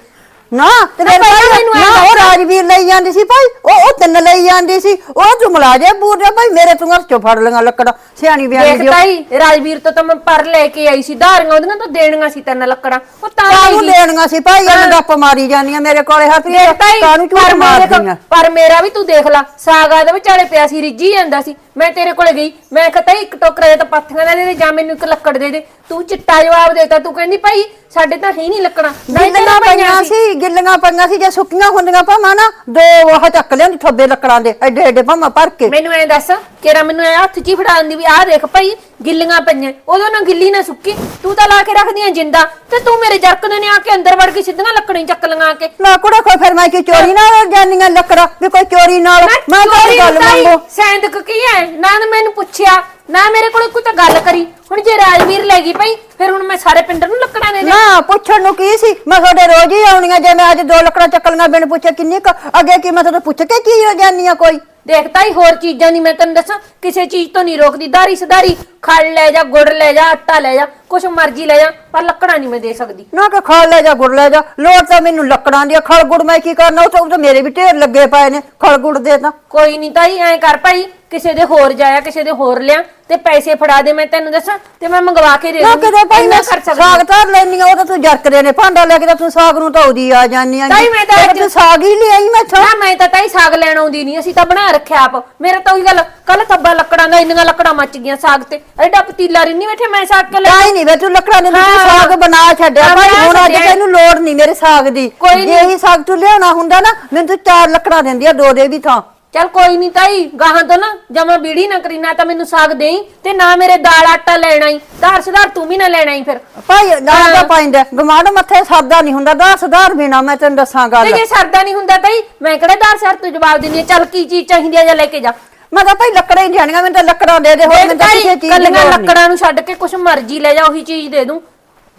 ਨਾ ਤੇ ਮੇਰੇ ਭਾਈ ਮੈਨੂੰ ਐਂ ਨਾ ਉਹ। ਰਾਜਵੀਰ ਲਈ ਜਾਂਦੀ ਸੀ ਭਾਈ ਉਹ ਉਹ ਤਿੰਨ ਲਈ ਜਾਂਦੀ ਸੀ ਉਹ ਤੂੰ ਮਿਲਾ ਜੇ ਪੂਰੇ ਭਾਈ ਮੇਰੇ ਤੂੰ ਹੱਥ ਚੋਂ ਫੜ ਲਈਆਂ ਲੱਕੜਾਂ ਸਿਆਣੀ ਬਿਆਣੀ ਦੇਖ ਦੀ ਉਹ। ਤਾਈ ਰਾਜਵੀਰ ਤੋਂ ਤਾਂ ਮੈਂ ਪਰ ਲੈ ਕੇ ਆਈ ਸੀ ਧਾਰੀਆਂ ਉਹਦੀਆਂ ਤਾਂ ਦੇਣੀਆਂ ਸੀ ਤੈਨੂੰ ਲੱਕੜਾਂ ਉਹ ਤਾਂ ਕਾਹਨੂੰ ਸੀ। ਲੈਣੀਆਂ ਸੀ ਭਾਈ ਇਹਨੂੰ ਹਾਂ। ਗੱਪ ਮਾਰੀ ਜਾਂਦੀਆਂ ਮੇਰੇ ਕੋਲੇ ਹਰ ਦੇਖ ਤਾਈ ਕਾਹਨੂੰ ਝੂਠ ਪਰ ਮੇਰੇ ਮਾਰਦੀਆਂ ਪਰ ਮੇਰਾ ਵੀ ਤੂੰ ਦੇਖ ਲਾ ਸਾਗਾ ਦੇ ਵਿਚਾਲੇ ਪਿਆ ਸੀ ਰਿੱਝੀ ਜਾਂਦਾ ਸੀ ਮੈਂ ਤੇਰੇ ਕੋਲੇ ਗਈ ਮੈਂ ਕਿਹਾ ਤਾਈ ਇੱਕ ਟੋਕਰਾ ਦੇ ਤਾਂ ਪਾਥੀਆਂ ਦਾ ਦੇ ਦੇ ਜਾਂ ਮੈਨੂੰ ਇੱਕ ਲੱਕੜ ਦੇ ਦੇ। ਤੂੰ ਚਿੱਟਾ ਜਵਾਬ ਦੇਤਾ ਤੂੰ ਕਹਿੰਦੀ ਭਾਈ ਸਾਡੇ ਤਾਂ ਹੈ ਨਹੀਂ ਲੱਕੜਾਂ। ਨਹੀਂ ਗਿੱਲੀਆਂ ਪਈਆਂ ਸੀ। ਗਿੱਲੀਆਂ ਪਈਆਂ ਸੀ ਜੇ ਸੁੱਕੀਆਂ ਹੁੰਦੀਆਂ ਭਾਵਾਂ ਨਾ ਦੋ ਉਹ ਚੱਕ ਲਿਆਂਦੀ ਥੱਬੇ ਲੱਕੜਾਂ ਦੇ ਐਡੇ ਐਡੇ ਭਾਵਾਂ ਭਰ ਕੇ। ਮੈਨੂੰ ਐ ਦੱਸ ਕਿਹੜਾ ਮੈਨੂੰ ਐ ਹੱਥ 'ਚ ਹੀ ਦਿੰਦੀ ਵੀ ਆਹ ਦੇਖ ਭਾਈ ਗਿੱਲੀਆਂ ਪਈਆਂ। ਉਦੋਂ ਨਾ ਗਿੱਲੀ ਨਾ ਸੁੱਕੀ। ਤੂੰ ਤਾਂ ਲਾ ਕੇ ਰੱਖਦੀਆਂ ਜਿੰਦਾ। ਤੇ ਤੂੰ ਮੇਰੇ ਜਰਕ ਦੇ ਨੇ ਆ ਕੇ ਅੰਦਰ ਵੜ ਕੇ ਸਿੱਧੀਆਂ ਲੱਕੜਾਂ ਹੀ ਚੱਕ ਲੰਗਾ ਕੇ। ਨਾ ਕੁੜਾ ਕੋਈ ਫਿਰ ਮੈਂ ਕੀ ਚੋਰੀ ਨਾਲ ਜਾਨੀਆਂ ਲੱਕੜਾਂ? ਵੀ ਕੋਈ ਚੋਰੀ ਨਾਲ ਮੈਂ ਤਾਂ ਗੱਲ ਨੂੰ ਮੰਗੋ ਸੈਂਦਕ ਕੀ ਹੈ ਨਾ ਨਾ ਮੈਨੂੰ ਪੁੱਛਿਆ ਨਾ ਮੇਰੇ ਕੋਲ ਕੋਈ ਤਾਂ ਗੱਲ ਕਰੀ। ਹੁਣ ਜੇ ਰਾਜਵੀਰ ਲੈ ਗਈ ਭਾਈ ਫਿਰ ਹੁਣ ਮੈਂ ਸਾਰੇ ਪਿੰਡ ਨੂੰ ਲੱਕੜਾਂ ਦੇ ਦੇ ਨਾ ਪੁੱਛਣ ਨੂੰ ਕੀ ਸੀ? ਮੈਂ ਤੁਹਾਡੇ ਰੋਜ਼ ਹੀ ਆਉਣੀਆਂ ਜੇ ਮੈਂ ਅੱਜ ਦੋ ਲੱਕੜਾਂ ਚੱਕਲੀਆਂ ਬਿਨ ਪੁੱਛੇ ਕਿੰਨੀ ਕੁ ਅੱਗੇ ਕੀ ਮੈਂ ਤੁਹਾਨੂੰ ਪੁੱਛ ਕੇ ਕੀ ਹੋ ਜਾਨੀਆਂ ਕੋਈ? ਦੇਖ ਤਾਈ ਹੋਰ ਚੀਜ਼ਾਂ ਦੀ ਮੈਂ ਤੈਨੂੰ ਦੱਸਾਂ ਕਿਸੇ ਚੀਜ਼ ਤੋਂ ਨਹੀਂ ਰੋਕਦੀ। ਦਾਰੀ ਸਦਾਰੀ ਖੜ ਲੈ ਜਾ ਗੁੜ ਲੈ ਜਾ ਆਟਾ ਲੈ ਜਾ ਕੁਛ ਮਰਜ਼ੀ ਲੈ ਜਾ ਪਰ ਲੱਕੜਾਂ ਨਹੀਂ ਮੈਂ ਦੇ ਸਕਦੀ। ਨਾ ਕਿ ਖਲ ਲੈ ਜਾ ਗੁੜ ਲੈ ਜਾ ਲੋੜ ਤਾਂ ਮੈਨੂੰ ਲੱਕੜਾਂ ਦੀ ਆ, ਖਲ ਗੁੜ ਮੈਂ ਕੀ ਕਰਨਾ? ਉਹ ਤਾਂ ਉਹ ਤਾਂ ਮੇਰੇ ਵੀ ਢੇਰ ਲੱਗੇ ਪਏ ਨੇ। ਖਲ ਗੁੜ ਦੇ ਤਾਂ। ਕੋਈ ਨਹੀਂ ਤਾਈ ਐਂ ਕਰ ਭਾਈ ਕਿਸੇ ਦੇ ਹੋਰ ਜਾਇਆ ਕਿਸੇ ਦੇ ਹੋਰ ਲਿਆ ਤੇ ਪੈਸੇ ਫੜਾ ਦੇ ਮੈਂ ਤੈਨੂੰ ਦੱਸਾਂ ਤੇ ਮੈਂ ਮੰਗਵਾ ਕੇ ਦੇ ਨਾ ਦੂੰਗੀ। ਕਿਤੇ ਭਾਈ ਇੰਨਾ ਮੈਂ ਕਰ ਸਕਦੀ ਸਾਗ ਧਰ ਲੈਣੀ ਆ ਉਹ ਤਾਂ ਤੂੰ ਜਰਕਦੇ ਨੇ ਭਾਂਡਾ ਲੈ ਕੇ ਤਾਂ ਤੂੰ ਸਾਗ ਨੂੰ ਉਹਦੀ ਆ ਜਾਨੀ ਆ। ਤਾਈ ਮੈਂ ਤਾਂ ਅੱਜ- ਤੂੰ ਸਾਗ ਹੀ ਲਿਆਈ ਮੈਥੋਂ। ਨਾ ਮੈਂ ਤਾਂ ਤਾਈ ਸਾਗ ਲੈਣ ਆਉਂਦੀ ਨਹੀਂ ਅਸੀਂ ਤਾਂ ਬਣਾ ਰੱਖਿਆ ਆਪ। ਮੇਰਾ ਤਾਂ ਉਹੀ ਗੱਲ ਕੱਲ ਥੱਬਾ ਲੱਕੜਾਂ ਦਾ ਇੰਨੀਆਂ ਲੱਕੜਾਂ ਮੱਚ ਗਈਆਂ ਸਾਗ ਤੇ। ਐਡਾ ਪਤੀਲਾ ਰਿੰਨੀ ਬੈਠੇ ਮੈਂ ਸਾਗ ਕੇ ਲੈ ਕਾਈ ਨਹੀਂ ਵੇ ਤੂੰ ਲੱਕੜਾਂ ਦੇ ਵਿੱਚ ਹਾਂ। ਸਾਗ ਬਣਾ ਛੱਡਿਆ। ਹਾਂ, ਭਾਈ ਬਣਾ ਹੁਣ ਅੱਜ ਛੱਡਿਆ। ਤੈਨੂੰ ਲੋੜ ਨਹੀਂ ਮੇਰੇ ਸਾਗ ਦੀ। ਕੋਈ ਜੇ ਹੀ ਸਾਗ ਤੂੰ ਲਿਆਉਣਾ ਹੁੰਦਾ ਨਾ ਮੈਨੂੰ ਤੂੰ ਚਾਰ ਲੱਕੜਾਂ ਦਿੰਦੀ ਆ ਦੋ ਦੇ ਵੀ ਥਾਂ। ਚੱਲ ਕੋਈ ਨਹੀਂ ਤਾਈ ਗਾਹਾਂ ਤੋਂ ਨਾ ਜਮਾ ਬੀੜੀ ਨਾ ਕਰੀ ਨਾ ਤਾਂ ਮੈਨੂੰ ਸਾਗ ਦੇਈ ਤੇ ਨਾ ਮੇਰੇ ਦਾਲ ਆਟਾ ਲੈਣਾ ਹੀ ਧਾਰ ਸੁਧਾਰ ਤੂੰ ਵੀ ਨਾ ਲੈਣਾ ਹੀ ਫਿਰ। ਭਾਈ ਨਾ ਤਾਂ ਪਾਇੰਦਾ ਗਮਾੜ ਮੱਥੇ ਸਾਦਾ ਨਹੀਂ ਹੁੰਦਾ 10000 ਬਿਨਾ ਮੈਂ ਤੈਨੂੰ ਦੱਸਾਂ ਤੇ ਗੱਲ ਜੇ ਸਰਦਾ ਨਹੀਂ ਹੁੰਦਾ ਤਾਈ। ਮੈਂ ਕਿਹੜਾ ਦਾਰ ਸਰ ਤੂੰ ਜਵਾਬ ਦਿੰਦੀ ਆ? ਚੱਲ ਕੀ ਚੀਜ਼ ਚਾਹੀਦੀ ਆ ਜਾਂ ਲੈ ਕੇ ਜਾ। ਮੈਂ ਤਾਂ ਭਾਈ ਲੱਕੜਾਂ ਹੀ ਜਾਣੀਆਂ ਮੈਨੂੰ ਤਾਂ ਲੱਕੜਾਂ ਦੇ ਦੇ ਹੋਰ ਮੈਨੂੰ ਤਾਂ ਕਿਸੇ ਚੀਜ਼ ਦੀ ਕੱਲੀਆਂ ਲੋੜ ਨਹੀਂ ਲੱਕੜਾਂ ਨੂੰ ਛੱਡ ਕੇ ਕੁਛ ਮਰਜ਼ੀ ਲੈ ਜਾ ਉਹੀ ਚੀਜ਼ ਦੇ ਦੂੰ।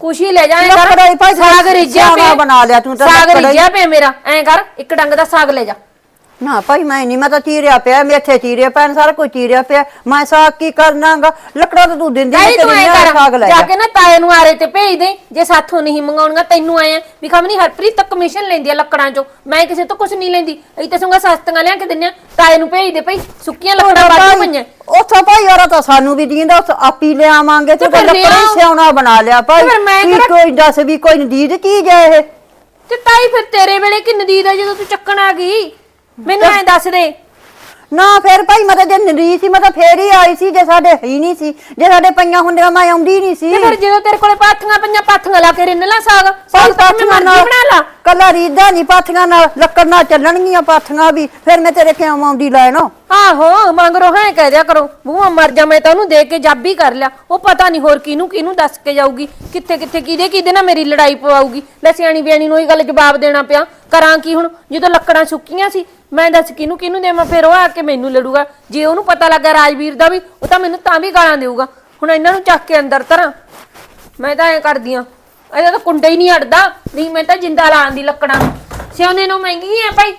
ਕੁਛ ਹੀ ਲੈ ਜਾ ਐਂ ਲੱਕੜਾ ਹੀ ਭਾਈ ਸਾਗ ਰਿੱਝਿਆ ਪਿਆ। ਬਣਾ ਲਿਆ ਤੂੰ ਤਾਂ ਸਾਗ ਲੱਕੜਾ ਹੀ। ਰਿੱਝਿਆ ਪਿਆ ਮੇਰਾ। ਐਂ ਕਰ ਇੱਕ ਡੰਗ ਦਾ ਸਾਗ ਲੈ ਜਾ। ਨਾ ਭਾਈ ਮੈਂ ਨਹੀਂ ਮੈਂ ਤਾਂ ਚੀਰਿਆ ਪਿਆ ਮੇਥੇ ਚੀਰਿਆ ਪੈਣ ਸਾਰਾ ਕੁਝ ਚੀਰਿਆ ਪਿਆ। ਮੈਂ ਸਾਗ ਕੀ ਕਰਨਾਗਾ? ਲੱਕੜਾ ਤਾਂ ਤੂੰ ਦਿੰਦੀ ਨਹੀਂ ਤੂੰ ਐਂ ਕਰ ਲੈ ਜਾ ਕੇ ਨਾ ਤਾਏ ਨੂੰ ਆਰੇ ਤੇ ਭੇਜ ਦੇ ਜੇ ਸਾਥੋਂ ਨਹੀਂ ਮੰਗਾਉਣਗਾ ਤੈਨੂੰ ਆਏ ਆ। ਵੀ ਖਮ ਨਹੀਂ ਹਰਪ੍ਰੀਤ ਤਾਂ ਕਮਿਸ਼ਨ ਲੈਂਦੀ ਆ ਲੱਕੜਾਂ ਚੋਂ। ਮੈਂ ਕਿਸੇ ਤੋਂ ਕੁਝ ਨਹੀਂ ਲੈਂਦੀ। ਅਸੀਂ ਤਾਂ ਸੰਗਾ ਸਸਤੀਆਂ ਲਿਆ ਕੇ ਦਿੰਨੇ ਤਾਏ ਨੂੰ ਭੇਜ ਦੇ ਭਈ ਸੁੱਕੀਆਂ ਲੱਕੜਾਂ ਵਾਧੂ ਪਈਆਂ। ਉੱਥੋਂ ਭਾਈ ਯਾਰਾ ਤਾਂ ਸਾਨੂੰ ਵੀ ਦੀਂਦਾ ਉਸ ਆਪੀ ਲਿਆਵਾਂਗੇ ਤੇ ਲੱਕੜੀ। ਸਿਆਉਣਾ ਬਣਾ ਲਿਆ ਭਾਈ। ਕੀ ਕੋਈ ਦੱਸ ਵੀ ਕੋਈ ਨਦੀਦ ਚੀਜ਼ ਹੈ ਇਹ? ਤੇ ਤਾਈ ਫਿਰ ਤੇਰੇ ਵੇਲੇ ਕਿ ਨਦੀਦ ਆ ਜਦੋਂ ਤੂੰ ਚੱਕਣ ਆ ਗਈ? ਮੈਨੂੰ ਐਂ ਦੱਸ ਦੇ। ਨਾ ਫਿਰ ਭਾਈ ਮੈਂ ਤਾਂ ਜੇ ਨਦੀ ਸੀ ਮੈਂ ਤਾਂ ਫੇਰ ਹੀ ਆਈ ਸੀ ਜੇ ਸਾਡੇ ਹੀ ਨਹੀਂ ਸੀ ਜੇ ਸਾਡੇ ਪਈਆਂ ਹੁੰਦੀਆਂ ਮੈਂ ਆਉਂਦੀ ਨਹੀਂ ਸੀ। ਤੇ ਫਿਰ ਜਦੋਂ ਤੇਰੇ ਕੋਲੇ ਪਾਥੀਆਂ ਪਈਆਂ ਪਾਥੀਆਂ ਲਾ ਕੇ ਰਿੰਨ ਲਾ ਸਾਗ ਸਾਗ ਤਾਂ ਪਾਥੀਆਂ ਮਰਜ਼ੀ ਬਣਾ ਲਾ। ਕੱਲਾ ਰੀਦਾ ਨਹੀਂ ਪਾਥੀਆਂ ਨਾਲ ਲੱਕੜ ਨਾਲ ਚੱਲਣਗੀਆਂ ਪਾਥੀਆਂ ਵੀ ਫਿਰ ਮੈਂ ਤੇਰੇ ਕਿਉਂ ਆਉਂਦੀ ਲੈਣ? ਆਹੋ ਮੰਗ ਰੋ ਹੈ ਕਹਿ ਦਿਆ ਕਰੋ ਬੂਆ ਮਰ ਜਾ ਮੈਂ ਤਾਂ ਉਹਨੂੰ ਦੇਖ ਕੇ ਜਾਬੀ ਕਰ ਲਿਆ। ਉਹ ਪਤਾ ਨਹੀਂ ਹੋਰ ਕਿਹਨੂੰ ਕਿਹਨੂੰ ਦੱਸ ਕੇ ਜਾਊਗੀ ਕਿੱਥੇ ਕਿੱਥੇ ਕਿਹਦੇ ਕਿਹਦੇ ਨਾਲ ਮੇਰੀ ਲੜਾਈ ਪਵਾਊਗੀ। ਲੈ ਸਿਆਣੀ ਬਿਆਣੀ ਨੂੰ ਹੀ ਗੱਲ ਜਵਾਬ ਦੇਣਾ ਪਿਆ ਕਰਾਂ ਕੀ ਹੁਣ? ਜਦੋਂ ਲੱਕੜਾਂ ਸੁੱਕੀਆਂ ਸੀ ਮੈਂ ਦੱਸ ਕਿਹਨੂੰ ਕਿਹਨੂੰ ਦੇਵਾਂ? ਫਿਰ ਉਹ ਆ ਕੇ ਮੈਨੂੰ ਲੜੂਗਾ। ਜੇ ਉਹਨੂੰ ਪਤਾ ਲੱਗਾ ਰਾਜਵੀਰ ਦਾ ਵੀ, ਉਹ ਤਾਂ ਮੈਨੂੰ ਤਾਂ ਵੀ ਗਾਲਾਂ ਦੇਊਗਾ। ਹੁਣ ਇਹਨਾਂ ਨੂੰ ਚੱਕ ਕੇ ਅੰਦਰ ਧਰਾਂ। ਮੈਂ ਤਾਂ ਐ ਕਰਦੀ ਆ। ਇਹਦਾ ਤਾਂ ਕੁੰਡਾ ਹੀ ਨਹੀਂ ਅੜਦਾ ਨਹੀਂ, ਮੈਂ ਤਾਂ ਜਿੰਦਾ ਲਾਣ ਦੀ ਲੱਕੜਾਂ। ਨੂੰ ਨੂੰ ਮਹਿੰਗੀ ਆ ਭਾਈ।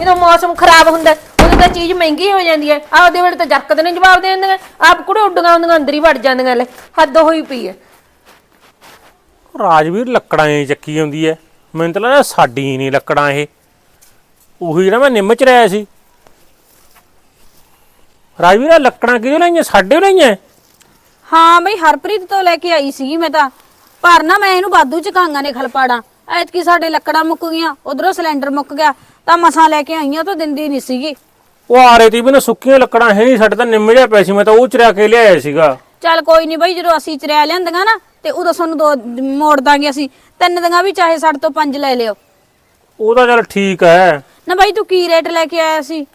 ਜਦੋਂ ਮੌਸਮ ਖਰਾਬ ਹੁੰਦਾ, ਉਦੋਂ ਤਾਂ ਚੀਜ਼ ਮਹਿੰਗੀ ਹੋ ਜਾਂਦੀ ਹੈ ਆ ਉਹਦੇ ਵੇਲੇ ਤਾਂ ਜਰਕਦੇ ਨੇ ਜਵਾਬ ਦੇ ਦਿੰਦੇ ਆਪ ਕੁੜੇ ਉੱਡੀਆਂ ਹੁੰਦੀਆਂ, ਅੰਦਰ ਹੀ ਵੜ ਜਾਂਦੀਆਂ ਲੈ। ਹੱਦ ਹੋਈ ਪਈ ਹੈ ਰਾਜਵੀਰ ਲੱਕੜਾਂ ਹੀ ਚੱਕੀ ਆਉਂਦੀ ਐ ਮੈਨੂੰ ਤਾਂ ਲੱਗਦਾ ਸਾਡੀ ਨਹੀਂ ਲੱਕੜਾਂ ਇਹ। ਉਹੀ ਜਿਹੜਾ ਮੈਂ ਨਿੰਮ ਚ ਰਿਆ ਸੀ। ਰਾਜਵੀਰ ਲੱਕੜਾਂ ਕਿਹਦੇ ਲਾਈਆਂ ਸਾਡੇ ਲਾਈਆਂ ਹਾਂ ਬਈ ਹਰਪ੍ਰੀਤ ਤੋਂ ਲੈ ਕੇ ਆਈ ਸੀਗੀ ਮੈਂ ਤਾਂ। ਪਰ ਨਾ ਮੈਂ ਇਹਨੂੰ ਬਾਦੂ ਚਕਾਂਗਾ ਨੇ ਖਲਪਾੜਾਂ। ਐਤਕੀ ਸਾਡੇ ਲੱਕੜਾਂ ਮੁੱਕ ਗਈਆਂ ਉਧਰੋਂ ਸਿਲੰਡਰ ਮੁੱਕ ਗਿਆ ਤਾਂ ਮਸਾਂ ਲੈ ਕੇ ਆਈਆਂ ਤਾਂ ਦਿੰਦੀ ਨਹੀਂ ਸੀਗੀ। ਉਹ ਆਰੇ ਤੀ ਵੀ ਨਾ ਸੁੱਕੀਆਂ ਲੱਕੜਾਂ ਹੈ ਨਹੀਂ ਸਾਡੇ ਤਾਂ ਨਿੰਮ ਜਿਹਾ ਪਿਆ ਸੀ ਮੈਂ ਤਾਂ ਉਹ ਚਰਿਆ ਕੇ ਲਿਆਇਆ ਸੀਗਾ। ਚੱਲ ਕੋਈ ਨਹੀਂ ਬਈ ਜਦੋਂ ਅਸੀਂ ਚਰਿਆ ਲਿਆਂਦੀਆਂ ਨਾ ਤੇ ਉਦੋਂ ਸਾਨੂੰ ਦੋ ਮੋੜ ਦਾਂਗੇ ਅਸੀਂ। ਤਿੰਨ ਦੀਆਂ ਵੀ ਚਾਹੇ ਸਾਡੇ ਤੋਂ ਪੰਜ ਲੈ ਲਿਓ। ਉਹ ਤਾਂ ਚੱਲ ਠੀਕ ਐ। ਨਾ ਬਈ ਤੂੰ ਕੀ ਰੇਟ ਲੈ ਕੇ ਆਇਆ ਸੀ?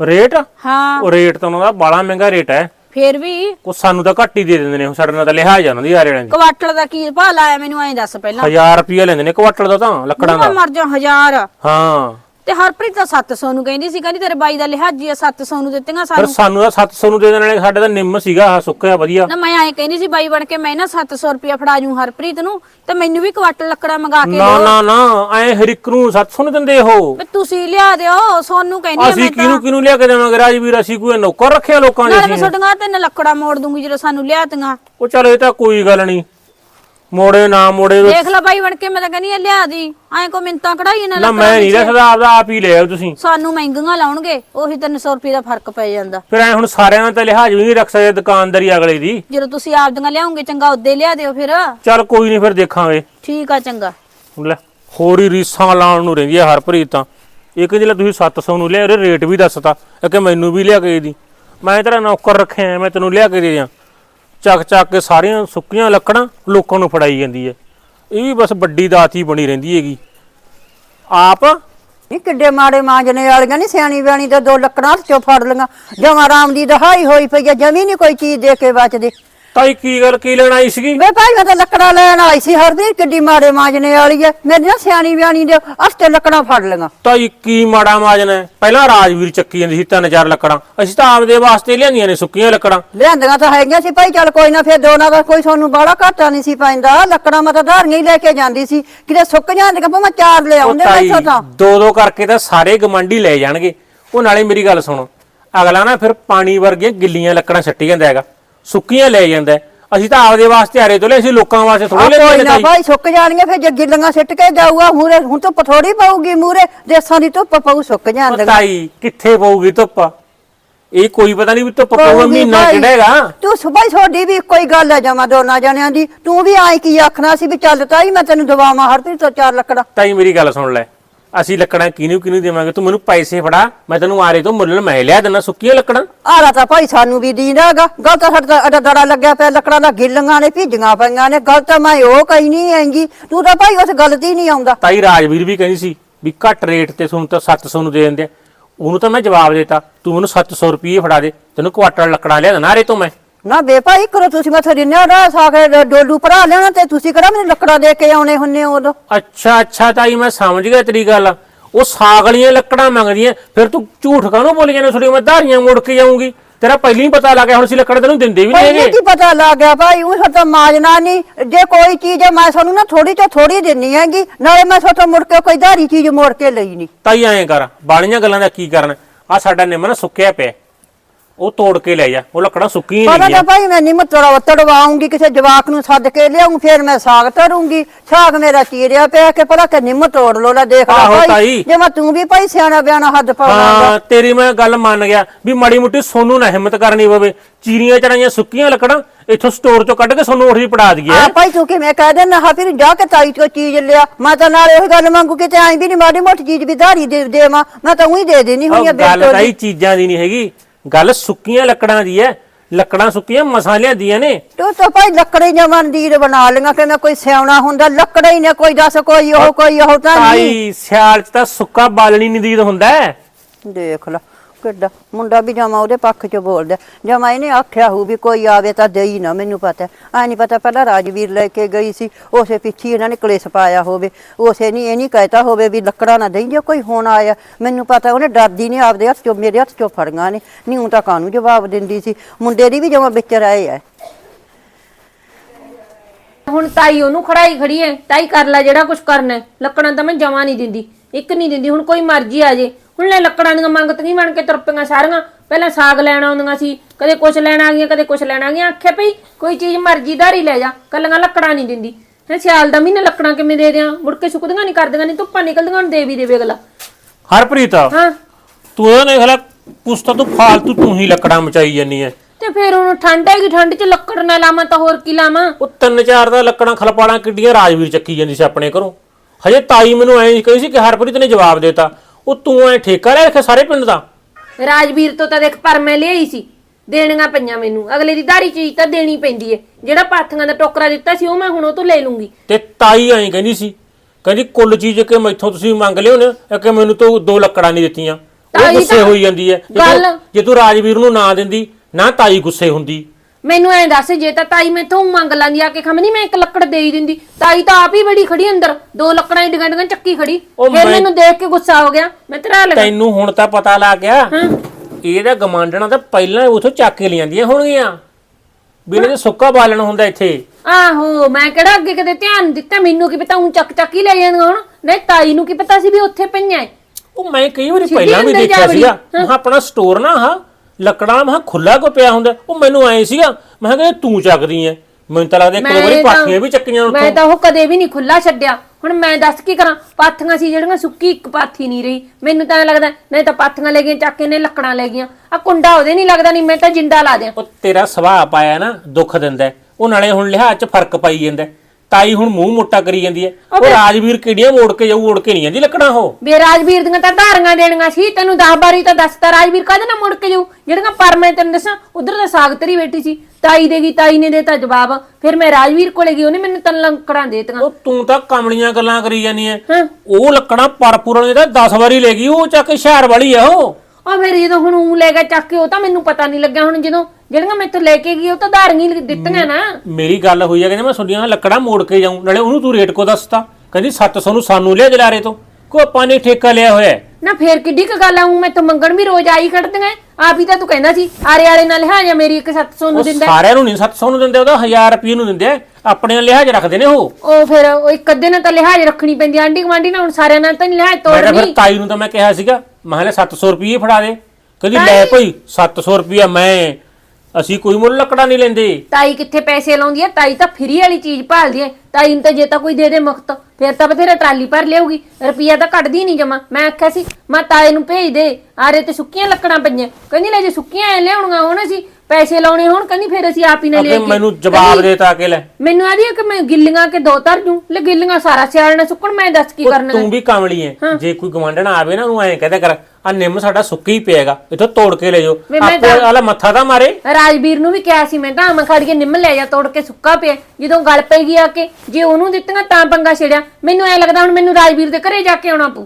ਰੇਟ? ਹਾਂ। ਉਹ ਰੇਟ ਤਾਂ ਉਹਨਾਂ ਦਾ ਬਾਲਾ ਮਹਿੰਗਾ ਰੇਟ ਐ। ਫੇਰ ਵੀ? ਉਹ ਸਾਨੂੰ ਤਾਂ ਘੱਟ ਹੀ ਦੇ ਦਿੰਦੇ ਨੇ ਉਹ ਸਾਡੇ ਨਾਲ ਤਾਂ ਲਿਹਾਜ਼ ਉਹਨਾਂ ਦੀ ਆਰੇ ਵਾਲਿਆਂ ਦੀ। ਕਵਾਟਲ ਦਾ ਕੀ ਭਾਅ ਲਾਇਆ ਮੈਨੂੰ ਐਂ ਦੱਸ ਪਹਿਲਾਂ। 1000 ਰੁਪਏ ਲੈਂਦੇ ਨੇ ਕੁਆਟਲ ਦਾ ਤਾਂ ਲੱਕੜਾਂ ਦਾ। ਮਰ ਜਾ ਹਜ਼ਾਰ। ਹਾਂ। ਤੇ ਹਰਪ੍ਰੀਤ ਤਾਂ 700 ਨੂੰ ਕਹਿੰਦੀ ਸੀ ਕਹਿੰਦੀ ਤੇਰੇ ਬਾਈ ਦਾ ਲਿਹਾਜੀ ਆ 700 ਨੂੰ ਦਿੱਤੀਆਂ ਫਿਰ ਸਾਨੂੰ। ਸਾਨੂੰ ਤਾਂ 700 ਨੂੰ ਦੇ ਦੇਣ ਵਾਲੇ ਸਾਡੇ ਤਾਂ ਨਿੰਮ ਸੀਗਾ ਆਹ ਸੁੱਕਿਆ ਵਧੀਆ। ਨਾ ਮੈਂ ਐਂ ਕਹਿੰਦੀ ਸੀ ਬਾਈ ਬਣ ਕੇ ਮੈਂ ਨਾ 700 ਰੁਪਇਆ ਫੜਾ ਜੂ ਹਰਪ੍ਰੀਤ ਨੂੰ ਤੇ ਮੈਨੂੰ ਵੀ ਕਵਾਟਲ ਲੱਕੜਾ ਮੰਗਾ ਕੇ ਨਾ ਦਿਓ। ਨਾ ਨਾ ਐ ਹਰ ਇੱਕ ਨੂੰ 700 ਨੂੰ ਦਿੰਦੇ ਹੋ ਵੀ ਤੁਸੀਂ ਲਿਆ ਦਿਓ ਸੋਨੂੰ ਕਹਿੰਦੀ ਆ ਅਸੀਂ ਮੈਂ ਕਿਹਨੂੰ ਕਿਹਨੂੰ ਲਿਆ ਕੇ ਦੇਵਾਂਗੇ? ਰਾਜਵੀਰ ਅਸੀਂ ਕੋਈ ਨੌਕਰ ਰੱਖਿਆ ਲੋਕਾਂ ਦੇ ਨਾਲੇ ਮੈਂ ਅਸੀਂ ਛੋਟੀਆਂ ਤਿੰਨ ਲੱਕੜਾ ਮੋੜ ਦੂੰਗੀ ਜਦੋਂ ਸਾਨੂੰ ਲਿਆ ਤੀਆਂ। ਉਹ ਚੱਲ ਇਹ ਤਾਂ ਕੋਈ ਗੱਲ ਨਹੀਂ। ਮੋੜੇ ਨਾ ਮੋੜੇ ਦੇਖ ਲੈ ਬਾਈ ਬਣ ਕੇ ਮੈਂ ਤਾਂ ਕਹਿੰਦੀ ਆ ਲਿਆ ਦੀ। ਐਂ ਕੋ ਮਿੰਤਾਂ ਕਢਾਈ ਨਾ ਨਾ ਮੈਂ ਨਹੀਂ ਰੱਖਦਾ ਆਪਦਾ ਆਪ ਹੀ ਲੈ ਆਓ ਤੁਸੀਂ। ਸਾਨੂੰ ਮਹਿੰਗੀਆਂ ਲਾਉਣਗੇ ਉਹੀ 300 ਰੁਪਏ ਦਾ ਫ਼ਰਕ ਪੈ ਜਾਂਦਾ। ਫਿਰ ਐ ਹੁਣ ਸਾਰਿਆਂ ਨਾਲ ਤਾਂ ਲਿਹਾਜ਼ ਵੀ ਨਹੀਂ ਰੱਖ ਸਕਦੇ ਦੁਕਾਨਦਾਰੀ ਅਗਲੇ ਦੀ। ਜਦੋਂ ਤੁਸੀਂ ਆਪਦੀਆਂ ਲਿਆਉਂਗੇ ਚੰਗਾ ਉਹਦੇ ਲਿਆ ਦਿਓ ਫਿਰ। ਚੱਲ ਕੋਈ ਨਹੀਂ ਫਿਰ ਦੇਖਾਂਗੇ। ਠੀਕ ਆ ਚੰਗਾ। ਲੈ ਹੋਰ ਹੀ ਰੀਸਾਂ ਲਾਉਣ ਨੂੰ ਰਹਿੰਦੀ ਹੈ ਹਰਪ੍ਰੀਤ ਤਾਂ। ਇਹ ਕਹਿੰਦੀ ਲੈ ਤੁਸੀਂ 700 ਨੂੰ ਲਿਆ ਉਹਦੇ ਰੇਟ ਵੀ ਦੱਸਤਾ। ਕਿ ਮੈਨੂੰ ਵੀ ਲਿਆ ਕੇ ਦੀ। ਮੈਂ ਤੇਰਾ ਨੌਕਰ ਰੱਖਿਆ ਮੈਂ ਤੈਨੂੰ ਲਿਆ ਕੇ ਦੇ ਦਿਆਂ। ਚੱਕ ਚੱਕ ਕੇ ਸਾਰੀਆਂ ਸੁੱਕੀਆਂ ਲੱਕੜਾਂ ਲੋਕਾਂ ਨੂੰ ਫੜਾਈ ਜਾਂਦੀ ਹੈ। ਇਹ ਵੀ ਬਸ ਵੱਡੀ ਦਾਤ ਹੀ ਬਣੀ ਰਹਿੰਦੀ ਹੈਗੀ। ਆਪ ਨਹੀਂ, ਕਿੱਡੇ ਮਾੜੇ ਮਾਂਜਣੇ ਵਾਲੀਆਂ ਨਹੀਂ ਸਿਆਣੀ ਬਿਆਣੀ ਤੇ ਦੋ ਲੱਕੜਾਂ ਹੱਥ ਚੋਂ ਫੜ ਲਈਆਂ। ਜਮਾ ਰਾਮ ਦੀ ਦਹਾਈ ਹੋਈ ਪਈ ਆ ਜਮੀ ਨਹੀਂ ਕੋਈ ਚੀਜ਼ ਦੇ ਕੇ ਬਚਦੇ। ਤਾਈ ਕੀ ਗੱਲ ਕੀ ਲੈਣ ਆਈ ਸੀਗੀ? ਵੇ ਭਾਈ ਮੈਂ ਤਾਂ ਲੱਕੜਾਂ ਲੈਣ ਆਈ ਸੀ ਹਰਦੀ ਕਿੱਡੀ ਮਾੜੇ ਮਾਂਜਣੇ ਵਾਲੀ ਐ। ਮੇਰੀ ਨਾ ਸਿਆਣੀ ਬਿਆਣੀ ਦੇ ਹੱਥ ਲੱਕੜਾਂ ਫੜ ਲਈਆਂ। ਤਾਈ ਕੀ ਮਾੜਾ ਮਾਜਨਾ ਹੈ? ਪਹਿਲਾਂ ਰਾਜਵੀਰ ਚੱਕੀ ਜਾਂਦੀ ਸੀ ਤਿੰਨ ਚਾਰ ਲੱਕੜਾਂ। ਅਸੀਂ ਤਾਂ ਆਪਦੇ ਵਾਸਤੇ ਲਿਆਂਦੀਆਂ ਨੇ ਸੁੱਕੀਆਂ ਲੱਕੜਾਂ। ਲਿਆਂਦੀਆਂ ਤਾਂ ਹੈਗੀਆਂ ਸੀ ਭਾਈ ਚੱਲ ਕੋਈ ਨਾ ਫਿਰ ਦੋਨਾਂ ਦਾ ਕੋਈ ਸਾਨੂੰ ਬਾਹਲਾ ਘਾਟਾ ਨਹੀਂ ਸੀ ਪੈਂਦਾ। ਲੱਕੜਾਂ ਮੈਂ ਤਾਂ ਧਾਰੀਆਂ ਹੀ ਲੈ ਕੇ ਜਾਂਦੀ ਸੀ। ਕਿਤੇ ਸੁੱਕ ਜਾਂਦੀਆਂ ਭਾਵੇਂ ਚਾਰ ਲੈ ਉਹ ਆਉਂਦੇ ਤਾਈ ਮੈਥੋਂ ਤਾਂ। ਦੋ ਦੋ ਕਰਕੇ ਤਾਂ ਸਾਰੇ ਗਮੰਡੀ ਲੈ ਜਾਣਗੇ। ਉਹ ਨਾਲੇ ਮੇਰੀ ਗੱਲ ਸੁਣੋ। ਅਗਲਾ ਨਾ ਫਿਰ ਪਾਣੀ ਵਰਗੀਆਂ ਗਿੱਲੀਆਂ ਲੱਕੜਾਂ ਛੱਟੀ ਜਾਂਦਾ ਹੈਗਾ। ਸੁੱਕੀਆਂ ਲੈ ਜਾਂਦਾ। ਹੈ। ਅਸੀਂ ਤਾਂ ਆਪਦੇ ਵਾਸਤੇ ਹਾਰੇ ਤੋਂ ਲੈ ਅਸੀਂ ਲੋਕਾਂ ਵਾਸਤੇ ਥੋੜੇ ਲੈ ਕੋਈ ਨਾ ਭਾਈ ਸੁੱਕ ਜਾਣਗੇ ਫਿਰ ਜੇ ਗਿੱਲੀਆਂ ਸਿੱਟ ਕੇ ਜਾਊਗਾ ਮੂਰੇ ਹੁਣ ਧੁੱਪ ਥੋੜੀ ਪਊਗੀ ਮੂਰੇ ਦੇਸਾਂ ਦੀ ਧੁੱਪ ਪਊ ਸੁੱਕ ਜਾਂਦੀਆਂ ਤਾਈ ਕਿੱਥੇ ਪਊਗੀ ਧੁੱਪ? ਇਹ ਕੋਈ ਪਤਾ ਨਹੀਂ ਵੀ ਧੁੱਪ ਪਊਗਾ ਪਊਗੀ ਮਹੀਨਾ ਭਾਈ। ਕਿਹੜਾ ਹੈਗਾ। ਤੂੰ ਸੁਬਾਈ ਛੋਡੀ ਵੀ ਕੋਈ ਗੱਲ ਹੈ ਜਮਾ ਦੋਨਾਂ ਜਣਿਆਂ ਦੀ। ਤੂੰ ਵੀ ਆਏ ਕੀ ਆਖਣਾ ਸੀ ਵੀ ਚੱਲ ਤਾਈ ਮੈਂ ਤੈਨੂੰ ਦਵਾਵਾਂ ਹਰਪ੍ਰੀਤ ਤੋਂ ਚਾਰ ਲੱਕੜਾ। ਤਾਈ ਮੇਰੀ ਗੱਲ ਸੁਣ ਲੈ। ਅਸੀਂ ਲੱਕੜਾਂ ਕਿਹਨੂੰ ਕਿਹਨੂੰ ਦੇਵਾਂਗੇ? ਤੂੰ ਮੈਨੂੰ ਪੈਸੇ ਫੜਾ ਮੈਂ ਤੈਨੂੰ ਆਰੇ ਤੋਂ ਮੁੱਲ ਮੈਂ ਲਿਆ ਦੇਣਾ ਸੁੱਕੀਆਂ ਲੱਕੜਾਂ। ਆਲਾ ਤਾਂ ਭਾਈ ਸਾਨੂੰ ਵੀ ਦੀਨਾਗਾ ਗੱਲ ਤਾਂ ਸਾਡਾ ਅਡਾ ਦੜਾ ਲੱਗਿਆ ਪਿਆ ਲੱਕੜਾਂ ਦਾ ਗਿੱਲੀਆਂ ਨੇ ਭਿੱਜੀਆਂ ਪਈਆਂ ਨੇ। ਗੱਲ ਤਾਂ ਮੈਂ ਉਹ ਕਹੀ ਨਹੀਂ ਆਂਗੀ ਤੂੰ ਤਾਂ ਭਾਈ ਉਸ ਗੱਲ ਹੀ ਨਹੀਂ ਆਉਂਦਾ। ਤਾਈ ਰਾਜਵੀਰ ਵੀ ਕਹਿੰਦੀ ਸੀ ਵੀ ਘੱਟ ਰੇਟ ਤੇ ਤੁਹਾਨੂੰ ਤਾਂ 700 ਨੂੰ ਦੇ ਦਿੰਦੇ ਆ। ਉਹਨੂੰ ਤਾਂ ਮੈਂ ਜਵਾਬ ਦੇਤਾ ਤੂੰ ਮੈਨੂੰ 700 ਰੁਪਏ ਫੜਾ ਦੇ। ਤੈਨੂੰ ਕੁਆਟਰ ਲੱਕੜਾਂ ਲਿਆ ਦੇਣਾ ਆਰੇ ਤੋਂ ਮੈਂ। ਨਾ ਬੇ ਭਾਈ ਕਰੋ ਤੁਸੀਂ ਮੈਂ ਥੋੜੀ ਨਾ ਸਾਗੇ ਡੋਲੂ ਭਰਾ ਲੈਣਾ ਤੇ ਤੁਸੀਂ ਕਿਹੜਾ ਮੈਨੂੰ ਲੱਕੜਾਂ ਦੇ ਕੇ ਆਉਣੇ ਹੁੰਨੇ ਹੋ ਉਦੋਂ? ਅੱਛਾ ਅੱਛਾ ਤਾਈ ਮੈਂ ਸਮਝ ਗਿਆ ਤੇਰੀ ਗੱਲ। ਉਹ ਸਾਗ ਵਾਲੀਆਂ ਲੱਕੜਾਂ ਮੰਗਦੀਆਂ ਫਿਰ ਤੂੰ ਝੂਠ ਕਾਹਨੂੰ ਬੋਲੀ ਜਾਂਦਾ ਥੋੜੀ ਮੈਂ ਧਾਰੀਆਂ ਮੋੜ ਕੇ ਜਾਊਂਗੀ। ਤੇਰਾ ਪਹਿਲਾਂ ਹੀ ਪਤਾ ਲੱਗ ਗਿਆ ਹੁਣ ਸੀ ਲੱਕੜ ਤੈਨੂੰ ਦਿੰਦੇ ਵੀ ਨਹੀਂ ਹੈਗੇ। ਕੀ ਪਤਾ ਲੱਗ ਗਿਆ ਭਾਈ ਉਹ ਸਾਡਾ ਮਾਜਨਾ ਨਹੀਂ। ਜੇ ਕੋਈ ਚੀਜ਼ ਹੈ ਮੈਂ ਤੁਹਾਨੂੰ ਨਾ ਥੋੜੀ ਤੋਂ ਥੋੜੀ ਦਿੰਨੀ ਹੈਗੀ ਨਾਲੇ ਮੈਂ ਤੁਹਾਤੋਂ ਮੁੜ ਕੇ ਕੋਈ ਧਾਰੀ ਚੀਜ਼ ਮੋੜ ਕੇ ਲਈ ਨਹੀਂ। ਤਾਈ ਐਂ ਕਰ ਬਾਲੀਆਂ ਗੱਲਾਂ ਦਾ ਕੀ ਕਰਨ? ਆ ਸਾਡਾ ਨਿੰਮ ਨਾ ਸੁੱਕਿਆ ਪਿਆ। ਉਹ ਤੋੜ ਕੇ ਲੈ ਜਾ ਉਹ ਲੱਕੜਾਂ ਸੁੱਕੀਆਂ ਪਤਾ ਨਹੀਂ ਤਾਂ ਭਾਈ ਮੈਂ ਨਿੰਮ ਤੜਵਾ ਤੜਵਾਉਂਗੀ ਕਿਸੇ ਜਵਾਕ ਨੂੰ ਸੱਦ ਕੇ ਲਿਆਉਂ ਫਿਰ ਮੈਂ ਸਾਗ ਧਰੂੰਗੀ ਸਾਗ ਮੇਰਾ ਚੀਰਿਆ ਪਿਆ ਕਿ ਪਤਾ ਕਿ ਨਿੰਮ ਤੋੜ ਲੋ ਲੈ ਦੇਖ ਲੈ ਭਾਈ ਤਾਈ। ਜੇ ਮੈਂ ਤੂੰ ਵੀ ਭਾਈ ਸਿਆਣਾ ਬਿਆਣਾ ਹੱਦ ਪਾਉਣਾ ਹਾਂ ਤੇਰੀ ਮੈਂ ਗੱਲ ਮੰਨ ਗਿਆ ਵੀ ਮਾੜੀ ਮੁੱਟੀ ਸੋਨੂੰ ਨਾ ਹਿੰਮਤ ਕਰਨੀ ਪਵੇ। ਚੀਰੀਆਂ ਚੜਾਈਆਂ ਸੁੱਕੀਆਂ ਲੱਕੜਾਂ ਇੱਥੋਂ ਸਟੋਰ ਚੋਂ ਕੱਢ ਕੇ ਸੋਨੂੰ ਉੱਠੀ ਪੜਾ ਦਈਏ। ਆ ਭਾਈ ਤੂੰ ਕਿਵੇਂ ਕਹਿ ਦੇਣਾ ਹਾਂ ਫਿਰ ਜਾ ਕੇ ਤਾਈ ਤੋਂ ਚੀਜ਼ ਲਿਆ। ਮੈਂ ਤਾਂ ਨਾਲੇ ਉਹ ਗੱਲ ਮੰਗੂ ਕਿ ਤੇ ਐਂ ਵੀ ਨਹੀਂ ਮਾੜੀ ਮੋਟੀ ਚੀਜ਼ ਵੀ ਧਾਰੀ ਦੇ ਦੇਵਾਂ ਮੈਂ ਤਾਂ ਉਹੀ ਦੇ ਦੇਣੀ ਉਹ ਹੋਈ ਆ ਗੱਲ ਬੇਟੋ ਤਾਈ ਚੀਜ਼ਾਂ ਦੀ ਨਹੀਂ ਹੈਗੀ। ਗੱਲ ਸੁੱਕੀਆਂ ਲੱਕੜਾਂ ਦੀ ਹੈ ਲੱਕੜਾਂ ਸੁੱਕੀਆਂ ਮਸਾਲਿਆਂ ਦੀਆਂ ਨੇ। ਤੂੰ ਤਾਂ ਭਾਈ ਲੱਕੜੇ ਜਮਨ ਦੀਰ ਬਣਾ ਲਈਆਂ ਕਿ ਮੈਂ ਕੋਈ ਸਿਆਉਣਾ ਹੁੰਦਾ ਲੱਕੜਾ ਹੀ ਨੇ ਕੋਈ ਦੱਸ ਕੋਈ ਉਹ ਕੋਈ ਉਹ ਤਾਂ ਨਹੀਂ। ਸਿਆਲ ਚ ਤਾਂ ਸੁੱਕਾ ਬਾਲਣੀ ਨਹੀਂ ਦੀਦ ਹੁੰਦਾ। ਦੇਖ ਲਾ। ਕਿੱਡਾ? ਮੁੰਡਾ ਵੀ ਜਮਾ ਉਹਦੇ ਪੱਖ ਚ ਬੋਲਦਾ। ਜਮਾ ਇਹਨੇ ਆਖਿਆ ਹੋਊ ਵੀ ਕੋਈ ਆਵੇ ਤਾਂ ਦੇਈ ਨਾ, ਮੈਨੂੰ ਪਤਾ। ਆ ਨਹੀਂ ਪਤਾ ਪਹਿਲਾਂ ਰਾਜਵੀਰ ਲੈ ਕੇ ਗਈ ਸੀ, ਉਸੇ ਪਿੱਛੇ ਇਹਨਾਂ ਨੇ ਕਲੇਸ਼ ਪਾਇਆ ਹੋਵੇ। ਉਸੇ ਨਹੀਂ ਇਹ ਨਹੀਂ ਕਹਿਤਾ ਹੋਵੇ ਵੀ ਲੱਕੜਾਂ ਨਾ ਦੇਈ ਜੇ ਕੋਈ ਹੁਣ ਆਇਆ। ਮੈਨੂੰ ਪਤਾ ਉਹਨੇ ਡਰਦੀ ਨਹੀਂ ਆਪਦੇ ਹੱਥ ਚੋਂ, ਮੇਰੇ ਹੱਥ ਚੋਂ ਫੜੀਆਂ ਨੇ। ਨਹੀਂ ਉਹ ਤਾਂ ਕਾਨੂੰ ਜਵਾਬ ਦਿੰਦੀ ਸੀ। ਮੁੰਡੇ ਦੀ ਵੀ ਜਮਾ ਵਿਚਰ ਆਏ ਐ ਹੁਣ ਤਾਈ ਉਹਨੂੰ ਖੜਾਈ ਖੜੀ ਐ ਤਾਈ ਕਰ ਲੈ ਜਿਹੜਾ ਕੁਝ ਕਰਨਾ। ਹੈ। ਲੱਕੜਾਂ ਤਾਂ ਮੈਂ ਜਮਾ ਨਹੀਂ ਦਿੰਦੀ। ਇੱਕ ਨਹੀਂ ਦਿੰਦੀ, ਹੁਣ ਕੋਈ ਮਰਜ਼ੀ ਆ ਜੇ। ਹੁਣ ਲੈ ਲੱਕੜਾਂ ਦੀਆਂ ਮੰਗਤ ਨਹੀਂ ਬਣ ਕੇ ਤੁਰਪੀਆਂ ਸਾਰੀਆਂ। ਪਹਿਲਾਂ ਸਾਗ ਲੈਣ ਆਉਂਦੀਆਂ ਸੀ ਕਦੇ ਕੁਛ ਲੈਣ ਆ ਗਈਆਂ ਕਦੇ ਕੁਛ ਲੈਣ ਆ ਗਈਆਂ। ਆਖਿਆ ਭਈ ਕੋਈ ਚੀਜ਼ ਮਰਜ਼ੀ ਧਾਰੀ ਲੈ ਜਾ ਕੱਲੀਆਂ ਲੱਕੜਾਂ ਨਹੀਂ ਦਿੰਦੀ। ਹੈ ਸਿਆਲ ਦਾ ਮਹੀਨਾ ਲੱਕੜਾਂ ਕਿਵੇਂ ਦੇ ਦਿਆਂ? ਮੁੜ ਕੇ ਸੁੱਕਦੀਆਂ ਨਹੀਂ ਕਰਦੀਆਂ ਨਹੀਂ ਧੁੱਪਾਂ ਨਿਕਲਦੀਆਂ ਹੁਣ ਦੇ ਵੀ ਦੇਵੇ ਅਗਲਾ। ਹਰਪ੍ਰੀਤ ਹਾਂ। ਤੂੰ ਇਹ ਦੇਖ ਲੈ ਕੁਛ ਤਾਂ ਤੂੰ ਫਾਲਤੂ ਤੂੰ ਹੀ ਲੱਕੜਾਂ ਮਚਾਈ ਜਾਨੀ ਐ। ਤੇ ਫਿਰ ਹੁਣ ਠੰਡ ਹੈਗੀ ਠੰਡ 'ਚ ਲੱਕੜ ਨਾ ਲਾਵਾਂ ਤਾਂ ਹੋਰ ਕੀ ਲਾਵਾਂ? ਉਹ ਤਿੰਨ ਚਾਰ ਦਾ ਲੱਕੜਾਂ ਖਲਪਾੜਾਂ ਕਿੱਡੀਆਂ ਰਾਜਵੀਰ ਚੱਕੀ ਜਾਂਦੀ ਸੀ ਆਪਣੇ ਘਰੋਂ। ਹਜੇ ਤਾਈ ਮੈਨੂੰ ਐਂ ਕਹੀ ਸੀ ਕਿ ਹਰਪ੍ਰੀਤ ਨੇ ਜਵਾਬ ਦੇਤਾ ਉਹ ਤੂੰ ਐ ਠੇਕਾ ਲੈ ਰੱਖਿਆ ਸਾਰੇ ਪਿੰਡ ਦਾ? ਰਾਜਵੀਰ ਤੋਂ ਤਾਂ ਦੇਖ ਪਰ ਮੈਂ ਲਿਆਈ ਸੀ। ਦੇਣੀਆਂ ਪਈਆਂ ਮੈਨੂੰ। ਅਗਲੇ ਦੀ ਧਾਰੀ ਚੀਜ਼ ਤਾਂ ਦੇਣੀ ਪੈਂਦੀ ਏ। ਜਿਹੜਾ ਪਾਥੀਆਂ ਦਾ ਟੋਕਰਾ ਦਿੱਤਾ ਸੀ ਉਹ ਮੈਂ ਹੁਣ ਉਹ ਤੋਂ ਲੈ ਲੂੰਗੀ। ਤੇ ਤਾਈ ਐਂ ਕਹਿੰਦੀ ਸੀ ਕਹਿੰਦੀ ਕੁੱਲ ਚੀਜ਼ ਕਿ ਮੈਥੋਂ ਤੁਸੀਂ ਮੰਗ ਲਿਓ ਨੇ ਕਿ ਮੈਨੂੰ ਤੂੰ ਦੋ ਲੱਕੜਾਂ ਨਹੀਂ ਦਿੱਤੀਆਂ। ਉਹ ਤਾਈ ਗੁੱਸੇ ਤਾਂ- ਹੋਈ ਜਾਂਦੀ ਐ ਜੇ ਤੂੰ- ਗੱਲ- ਜੇ ਤੂੰ ਰਾਜਵੀਰ ਨੂੰ ਨਾ ਦਿੰਦੀ ਨਾ ਤਾਈ ਗੁੱਸੇ ਹੁੰਦੀ। ਮੈਨੂੰ ਐਂ ਦੱਸ ਜੇ ਤਾਂ ਤਾਈ ਮੈਥੋਂ ਮੰਗ ਲਾਂਦੀ ਆ ਕੇ ਖਮਨੀ ਮੈਂ ਇੱਕ ਲੱਕੜ ਦੇ ਹੀ ਦਿੰਦੀ। ਤਾਈ ਤਾਂ ਆਪ ਹੀ ਬੜੀ ਖੜੀ ਅੰਦਰ ਦੋ ਲੱਕੜਾਂ ਹੀ ਡਿਗਾਂ ਡਿਗਾਂ ਚੱਕੀ ਖੜੀ। ਉਹ ਫਿਰ ਮੈਂ- ਮੈਨੂੰ ਦੇਖ ਕੇ ਗੁੱਸਾ ਹੋ ਗਿਆ ਮੈਂ ਤੇਰਾ ਲਗਾ। ਤੈਨੂੰ ਹੁਣ ਤਾਂ ਪਤਾ ਲੱਗ ਗਿਆ ਹਾਂ। ਇਹਦਾ ਗਮਾਂਡਣਾ ਤਾਂ ਪਹਿਲਾਂ ਉਥੋਂ ਚੱਕ ਕੇ ਲਿਆਂਦੀਆਂ ਹੋਣਗੀਆਂ। ਵੀ ਇਹਨੇ ਸੁੱਕਾ ਬਾਲਣ ਹੁੰਦਾ ਇੱਥੇ। ਆਹੋ ਮੈਂ ਕਿਹੜਾ ਅੱਗੇ ਕਦੇ ਧਿਆਨ ਦਿੱਤਾ ਮੈਨੂੰ ਕੀ ਪਤਾ ਉਂ ਚੱਕ ਚੱਕ ਹੀ ਲੈ ਜਾਂਦੀਆਂ ਹੁਣ। ਨਹੀਂ ਤਾਈ ਨੂੰ ਕੀ ਪਤਾ ਸੀ ਵੀ ਉੱਥੇ ਪਈਆਂ ਐ। ਉਹ ਮੈਂ ਕਈ ਵਾਰੀ ਸਿੱਧੀ ਪਹਿਲਾਂ ਵੀ ਅੰਦਰ ਜਾ ਦੇਖਿਆ ਵੜੀ। ਸੀਗਾ ਮੈਂ ਆਪਣਾ ਸਟੋਰ ਨਾ ਹਾਂ ਲੱਕੜਾਂ ਮੈਂ ਖੁੱਲਾ ਕੋ ਪਿਆ ਹੁੰਦਾ। ਉਹ ਮੈਨੂੰ ਐ ਸੀਗਾ ਮੈਂ ਕਿਹਾ ਇਹ ਤੂੰ ਚੱਕਦੀ ਐ। ਮੈਨੂੰ ਤਾਂ ਲੱਗਦਾ ਇੱਕ ਦੋ ਵਾਰੀ ਮੈਂ ਪਾਥੀਆਂ ਵੀ ਚੱਕੀਆਂ ਮੈਂ ਉੱਥੋਂ ਤਾਂ ਉਹ ਕਦੇ ਵੀ ਨਹੀਂ ਖੁੱਲਾ ਛੱਡਿਆ। ਹੁਣ ਮੈਂ ਦੱਸ ਕੀ ਕਰਾਂ ਪਾਥੀਆਂ ਸੀ ਜਿਹੜੀਆਂ ਸੁੱਕੀ ਇੱਕ ਪਾਥੀ ਨਹੀਂ ਰਹੀ। ਮੈਨੂੰ ਤਾਂ ਐਂ ਲੱਗਦਾ ਨਹੀਂ ਤਾਂ ਪਾਥੀਆਂ ਲੈ ਗਈਆਂ ਚੱਕ ਕੇ ਨੇ ਲੱਕੜਾਂ ਲੈ ਗਈਆਂ। ਆ ਕੁੰਡਾ ਉਹਦੇ ਨਹੀਂ ਲੱਗਦਾ ਨਹੀਂ ਮੈਂ ਤਾਂ ਜਿੰਦਾ ਲਾ ਦਿਆਂ। ਉਹ ਤੇਰਾ ਸੁਭਾਅ ਪਾਇਆ ਨਾ ਦੁੱਖ ਦਿੰਦਾ। ਹੈ। ਉਹ ਨਾਲੇ ਹੁਣ ਲਿਹਾਜ਼ 'ਚ ਫ਼ਰਕ ਪਾਈ ਜਾਂਦਾ। ਹੈ। ਤਾਈ ਹੁਣ ਮੂੰਹ ਮੋਟਾ ਕਰੀ ਜਾਂਦੀ ਐ। ਉਹ ਰਾਜਵੀਰ ਕਿਹੜੀਆਂ ਮੋੜ ਕੇ ਜਾਊ ਓੜ ਕੇ ਨਹੀਂ ਜਾਂਦੀ ਲੱਕੜਾਂ ਉਹ? ਬੇ ਰਾਜਵੀਰ ਦੀਆਂ ਤਾਂ ਧਾਰੀਆਂ ਦੇਣੀਆਂ ਸੀ ਤੈਨੂੰ 10 ਵਾਰੀ ਤਾਂ ਦੱਸਤਾ ਰਾਜਵੀਰ ਕਾਹਦੇ ਨਾਲ ਮੁੜ ਕੇ ਜਾਊ? ਜਿਹੜੀਆਂ ਪਰ ਮੈਂ ਤੈਨੂੰ ਦੱਸਾਂ ਉਧਰ ਤਾਂ ਸਾਗ ਤਰੀ ਬੈਠੀ ਸੀ। ਤਾਈ ਦੇਗੀ ਤਾਈ ਨੇ ਦੇਤਾ ਜਵਾਬ। ਫਿਰ ਮੈਂ ਰਾਜਵੀਰ ਕੋਲੇ ਗਈ ਉਹਨੇ ਮੈਨੂੰ ਤਨ ਲੱਕੜਾਂ ਦੇਤੀਆਂ। ਉਹ ਤੂੰ ਤਾਂ ਕਮਲੀਆਂ ਗੱਲਾਂ ਕਰੀ ਜਾਂਦੀ ਐ। ਹਾਂ। ਉਹ ਲੱਕੜਾਂ ਪਰਪੁਰਨ ਤਾਂ 10 ਵਾਰੀ ਲੈ ਗਈ ਉਹ ਚੱਕ ਕੇ ਸ਼ਹਿਰ ਵਾਲੀ ਆ ਉਹ। ਆ ਫਿਰ ਜਦੋਂ ਹੁਣ ਉਹ ਲੈ ਗਿਆ ਚੱਕ ਕੇ ਉਹ ਤਾਂ ਮੈਨੂੰ ਪਤਾ ਨਹੀਂ ਲੱਗਿਆ ਹੁਣ ਜਦੋਂ ਜਿਹੜੀਆਂ ਮੈਥੋਂ ਲੈ ਕੇ ਗਈ ਉਹ ਤਾਂ ਧਾਰੀਆਂ ਦਿੱਤੀਆਂ ਨਾ। ਮੇਰੀ ਗੱਲ ਹੋਈ ਆ ਕਹਿੰਦੇ ਮੈਂ ਸੁਣੀਆਂ ਲੱਕੜਾਂ ਮੋੜ ਕੇ ਜਾਊਂ। ਨਾਲੇ ਉਹਨੂੰ ਤੂੰ ਰੇਟ ਕੋ ਦੱਸਤਾ। ਕਹਿੰਦੀ 700 ਨੂੰ ਸਾਨੂੰ ਲਿਆ ਜਲਾਰੇ ਤੋਂ। ਕੋ ਆਪਾਂ ਨੇ ਠੇਕਾ ਲਿਆ ਹੋਇਆ ਹੈ। ਨਾ ਫੇਰ ਕਿੱਡੀ ਕੁ ਗੱਲ ਆ ਉਹ ਮੈਥੋਂ ਮੰਗਣ ਵੀ ਰੋਜ਼ ਆਈ ਖੜਦੀਆਂ। ਆਪ ਹੀ ਤਾਂ ਤੂੰ ਕਹਿੰਦਾ ਸੀ ਆਰੇ ਆਰੇ ਨਾਲ ਲਿਆ ਜਾ ਮੇਰੀ ਇੱਕ 700 ਨੂੰ ਉਹ ਦਿੰਦਾ। ਸਾਰਿਆਂ ਨੂੰ ਨਹੀਂ 700 ਨੂੰ ਦਿੰਦੇ ਉਹਦਾ 1000 ਰੁਪਏ ਨੂੰ ਦਿੰਦੇ ਆ। ਆਪਣੇ ਨਾਲ ਲਿਹਾਜ਼ ਰੱਖਦੇ ਨੇ ਉਹ। ਉਹ ਫਿਰ ਉਹ ਇੱਕ ਅੱਧੇ ਨਾਲ ਤਾਂ ਲਿਹਾਜ਼ ਰੱਖਣੀ ਪੈਂਦੀ ਆਂਢੀ ਗੁਆਂਢੀ ਨਾਲ ਹੁਣ ਸਾਰਿਆਂ ਨਾਲ ਤਾਂ ਨਹੀਂ ਲਿਹਾਜ਼ ਮੈਂ ਤਾਂ ਫਿਰ ਤੋੜਨੀ ਤਾਈ ਨੂੰ ਤਾਂ ਮੈਂ ਕਿਹਾ ਸੀਗਾ ਮੈਂ ਕਿਹਾ 700 ਰੁਪਏ ਫੜਾ ਦੇ। ਕਹਿੰਦੀ ਲੈ ਭਾਈ 700 ਰੁਪਏ ਮੈਂ ਅਸੀਂ ਕੋਈ ਮੁੱਲ ਲੱਕੜਾ ਨਹੀਂ ਲੈਂਦੇ। ਤਾਈ ਕਿੱਥੇ ਪੈਸੇ ਲਾਉਂਦੀ ਹੈ ਤਾਈ ਤਾਂ ਫਰੀ ਵਾਲੀ ਚੀਜ਼ ਭਾਲਦੀ ਹੈ ਤਾਈ ਨੂੰ ਤਾਂ ਜੇ ਤਾਂ ਕੋਈ ਦੇ ਦੇ ਮੁਕਤ ਫਿਰ ਤਾਂ ਬਥੇਰਾ ਟਰਾਲੀ ਭਰ ਲਿਆਊਗੀ। ਰੁਪਈਆ ਤਾਂ ਕੱਢਦੀ ਨਹੀਂ ਜਮਾ। ਮੈਂ ਆਖਿਆ ਸੀ, ਮੈਂ ਤਾਏ ਨੂੰ ਭੇਜ ਦੇ। ਆਰੇ ਤੇ ਸੁੱਕੀਆਂ ਲੱਕੜਾਂ ਪਈਆਂ। ਕਹਿੰਦੀ, ਲੈ ਜੇ ਸੁੱਕੀਆਂ ਐ ਲਿਆਉਣੀਆਂ ਹੋਣ ਅਸੀਂ ਪੈਸੇ ਲਾਉਣੇ ਹੋਣ ਕਹਿੰਦੀ ਫਿਰ ਅਸੀਂ ਆਪ ਹੀ ਨੇ ਲੈ ਕੇ ਮੈਨੂੰ ਜਵਾਬ ਦੇਤਾ ਕੇ ਲੈ। ਮੈਨੂੰ ਆਦੀ ਕਿ ਮੈਂ ਗਿੱਲੀਆਂ ਕੇ ਦੋ ਧਰ ਜੂ? ਲੈ ਗਿੱਲੀਆਂ ਸਾਰਾ ਸਿਆਲ ਨਾ ਸੁੱਕਣ ਮੈਂ ਦੱਸ ਕੀ ਉਹ ਕਰਨਾ ਤੂੰ ਵੀ ਕਾਮਲੀ ਐ। ਜੇ ਕੋਈ ਗਵਾਂਢਣਾ ਆਵੇ ਨਾ ਉਹਨੂੰ ਐਂ ਕਹਦਾ ਕਰ ਆ ਨਿੰਮ ਸਾਡਾ ਸੁੱਕੀ ਪਿਆਗਾ ਇਥੋਂ ਤੋੜ ਕੇ ਲੈ ਜਾਓ। ਵੀ ਮੈਂ ਆਪੋ ਵਾਲਾ ਮੱਥਾ ਤਾਂ ਮਾਰੇ। ਰਾਜਵੀਰ ਨੂੰ ਵੀ ਕਿਹਾ ਸੀ ਮੈਂ ਤਾਂ ਮੈਂ ਖੜ ਕੇ ਨਿੰਮ ਲੈ ਜਾ ਤੋੜ ਕੇ ਸੁੱਕਾ ਪਿਆ ਜਦੋਂ ਗਲ ਪਏਗੀ ਆ ਕੇ ਜੇ ਉਹਨੂੰ ਦਿੱਤੀਆਂ ਤਾਂ ਪੰਗਾ ਛੇੜਿਆ। ਮੈਨੂੰ ਐ ਲੱਗਦਾ ਹੁਣ ਮੈਨੂੰ ਰਾਜਵੀਰ ਦੇ ਘਰੇ ਜਾ ਕੇ ਆਉਣਾ ਪਊ।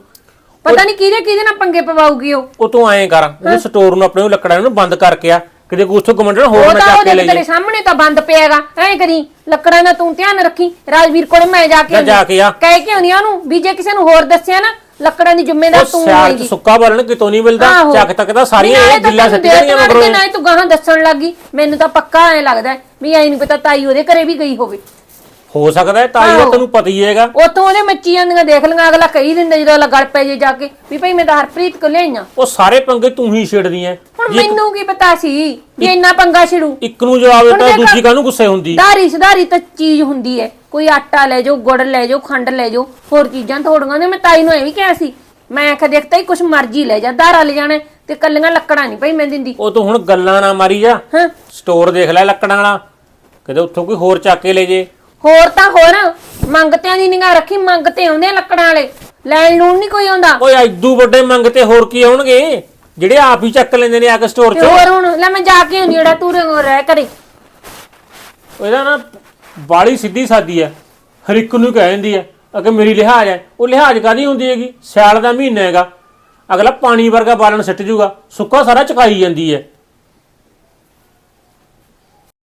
ਪਤਾ ਨਹੀਂ ਕਿਹਦੇ ਕਿਹਦੇ ਨਾਲ ਪੰਗੇ ਪਵਾਉਗੀ ਉਹ। ਉਹ ਤੂੰ ਐਂ ਕਰ ਉਹ ਸਟੋਰ ਨੂੰ ਆਪਣੇ ਉਹ ਲੱਕੜਾਂ ਨੂੰ ਬੰਦ ਕਰਕੇ ਆ। ਕਿਤੇ ਉੱਥੋਂ ਗਵਾਂਢਣ ਹੋਰ ਉਹ ਨਾ ਤਾਂ ਚੱਕ ਕੇ ਉਹਦੇ ਲੈ ਤੇਰੇ ਸਾਹਮਣੇ ਤਾਂ ਬੰਦ ਪਿਆਗਾ। ਐ ਕਰੀ ਲੱਕੜਾਂ ਦਾ ਤੂੰ ਧਿਆਨ ਰੱਖੀ। ਰਾਜਵੀਰ ਕੋਲ ਮੈਂ ਜਾ ਕੇ ਜਾ ਜਾ ਕੇ ਆ। ਕਹਿ ਕੇ ਆਉਣੀ ਆ ਉਹਨੂੰ? ਵੀ ਜੇ ਕਿਸੇ ਨੂੰ ਹੋਰ ਦੱਸਿਆ ਨਾ ਲੱਕੜਾਂ ਦੀ ਜ਼ਿੰਮੇਦਾਰ ਤੂੰ ਸਿਆਲ ਚ ਹੋਏਗੀ ਸੁੱਕਾ ਬਾਲਣ ਕਿਤੋਂ ਨਹੀਂ ਮਿਲਦਾ। ਆਹੋ। ਚੱਕ ਤੱਕ ਤਾਂ ਸਾਰੀਆਂ ਨਾਲੇ ਇਹ ਤਾਂ ਗਿੱਲਾ ਤੈਨੂੰ ਸਿੱਟ ਦੇਖ ਮਗਰੋਂ। ਨਾਲੇ ਤੂੰ ਗਾਹਾਂ ਦੱਸਣ ਲੱਗੀ ਮੈਨੂੰ ਤਾਂ ਪੱਕਾ ਐ ਲੱਗਦਾ ਹੈ ਵੀ ਐ ਨਹੀਂ ਪਤਾ ਤਾਈ ਉਹਦੇ ਘਰੇ ਵੀ ਗਈ ਹੋਵੇ। ਹੋ ਸਕਦਾ ਹੈ ਤਾਈ ਦਾ ਆਹੋ। ਤੈਨੂੰ ਪਤਾ ਹੀ ਹੈਗਾ। ਉਤੋਂ ਉਹਦੇ ਮੱਚੀ ਜਾਂਦੀਆਂ ਦੇਖ ਲਈਆਂ ਅਗਲਾ ਕਹੀ ਦਿੰਦਾ ਜਦੋਂ ਅਗਲਾ ਗਲ ਪੈ ਜੇ ਜਾ ਕੇ ਵੀ ਭਾਈ ਮੈਂ ਤਾਂ ਹਰਪ੍ਰੀਤ ਕੋ ਲਿਆਈਆਂ। ਉਹ ਸਾਰੇ ਪੰਗੇ ਤੂੰ ਹੀ ਛੇੜਦੀ ਐ। ਹੁਣ ਮੈਨੂੰ ਕੀ ਪਤਾ ਸੀ ਵੀ ਇੰਨਾ ਪੰਗਾ ਛਿੜੂ? ਇੱਕ ਨੂੰ ਜਵਾਬ ਹੁਣ ਦਿੱਤਾ ਦੇਖ- ਦੂਜੀ ਕਾਹਨੂੰ ਗੁੱਸੇ ਹੁੰਦੀ? ਧਾਰੀ ਸੁਧਾਰੀ ਤਾਂ ਚੀਜ਼ ਹੁੰਦੀ ਹੈ ਕੋਈ ਆਟਾ ਲੈ ਜਾਓ ਗੁੜ ਲੈ ਜਾਓ ਖੰਡ ਲੈ ਜਾਓ ਹੋਰ ਚੀਜ਼ਾਂ ਥੋੜੀਆਂ ਨੇ। ਮੈਂ ਤਾਈ ਨੂੰ ਐਵੇਂ ਕਿਹਾ ਸੀ ਮੈਂ ਆਖਿਆ ਦੇਖਤਾ ਹੀ ਕੁਛ ਮਰਜ਼ੀ ਲੈ ਜਾ ਧਾਰਾ ਲੈ ਜਾਣਾ ਤੇ ਕੱਲੀਆਂ ਲੱਕੜਾਂ ਨਹੀਂ ਭਾਈ ਮੈਂ ਦਿੰਦੀ। ਉਹ ਤੂੰ ਹੁਣ ਗੱਲਾਂ ਨਾ ਮਾਰੀ ਜਾ। ਹਾਂ। ਸਟੋਰ ਦੇਖ ਲੈ ਲੱਕੜਾਂ ਵਾਲਾ। ਕਿਤੇ ਉੱਥੋਂ ਕੋਈ ਹੋਰ ਚੱਕ ਕੇ ਲੈ ਜੇ। ਹੋਰ ਤਾਂ ਹੋਰ ਮੰਗਤਿਆਂ ਦੀ ਨਿਗਾਹ ਰੱਖੀ ਮੰਗਤੇ ਆਉਂਦੇ ਆ ਲੱਕੜਾਂ ਵਾਲੇ। ਲੈਣ ਨੂੰ ਨਹੀਂ ਕੋਈ ਆਉਂਦਾ। ਓਏ ਐਦੂ ਵੱਡੇ ਮੰਗ ਤੇ ਹੋਰ ਕੀ ਆਉਣਗੇ? ਜਿਹੜੇ ਆਪ ਹੀ ਚੱਕ ਲੈਂਦੇ ਨੇ ਆ ਕੇ ਸਟੋਰ ਤੇ 'ਚ। ਹੋਰ ਹੁਣ ਲੈ ਮੈਂ ਜਾ ਕੇ ਆਉਂਦੀ ਜਿਹੜਾ ਤੂੰ ਰਹਿ ਕਰੇ। ਇਹਦਾ ਨਾ ਬਾਲੀ ਸਿੱਧੀ ਸਾਦੀ ਐ ਹਰ ਇੱਕ ਨੂੰ ਕਹਿ ਜਾਂਦੀ ਐ ਅਗੇ ਮੇਰੀ ਲਿਹਾਜ਼ ਐ ਉਹ ਲਿਹਾਜ਼ ਕਾਦੀ ਹੁੰਦੀ ਹੈਗੀ? ਸਿਆਲ ਦਾ ਮਹੀਨਾ ਹੈਗਾ। ਅਗਲਾ ਪਾਣੀ ਵਰਗਾ ਬਾਲਣ ਸਿੱਟ ਜੂਗਾ। ਸੁੱਕਾ ਸਾਰਾ ਚਕਾਈ ਜਾਂਦੀ ਐ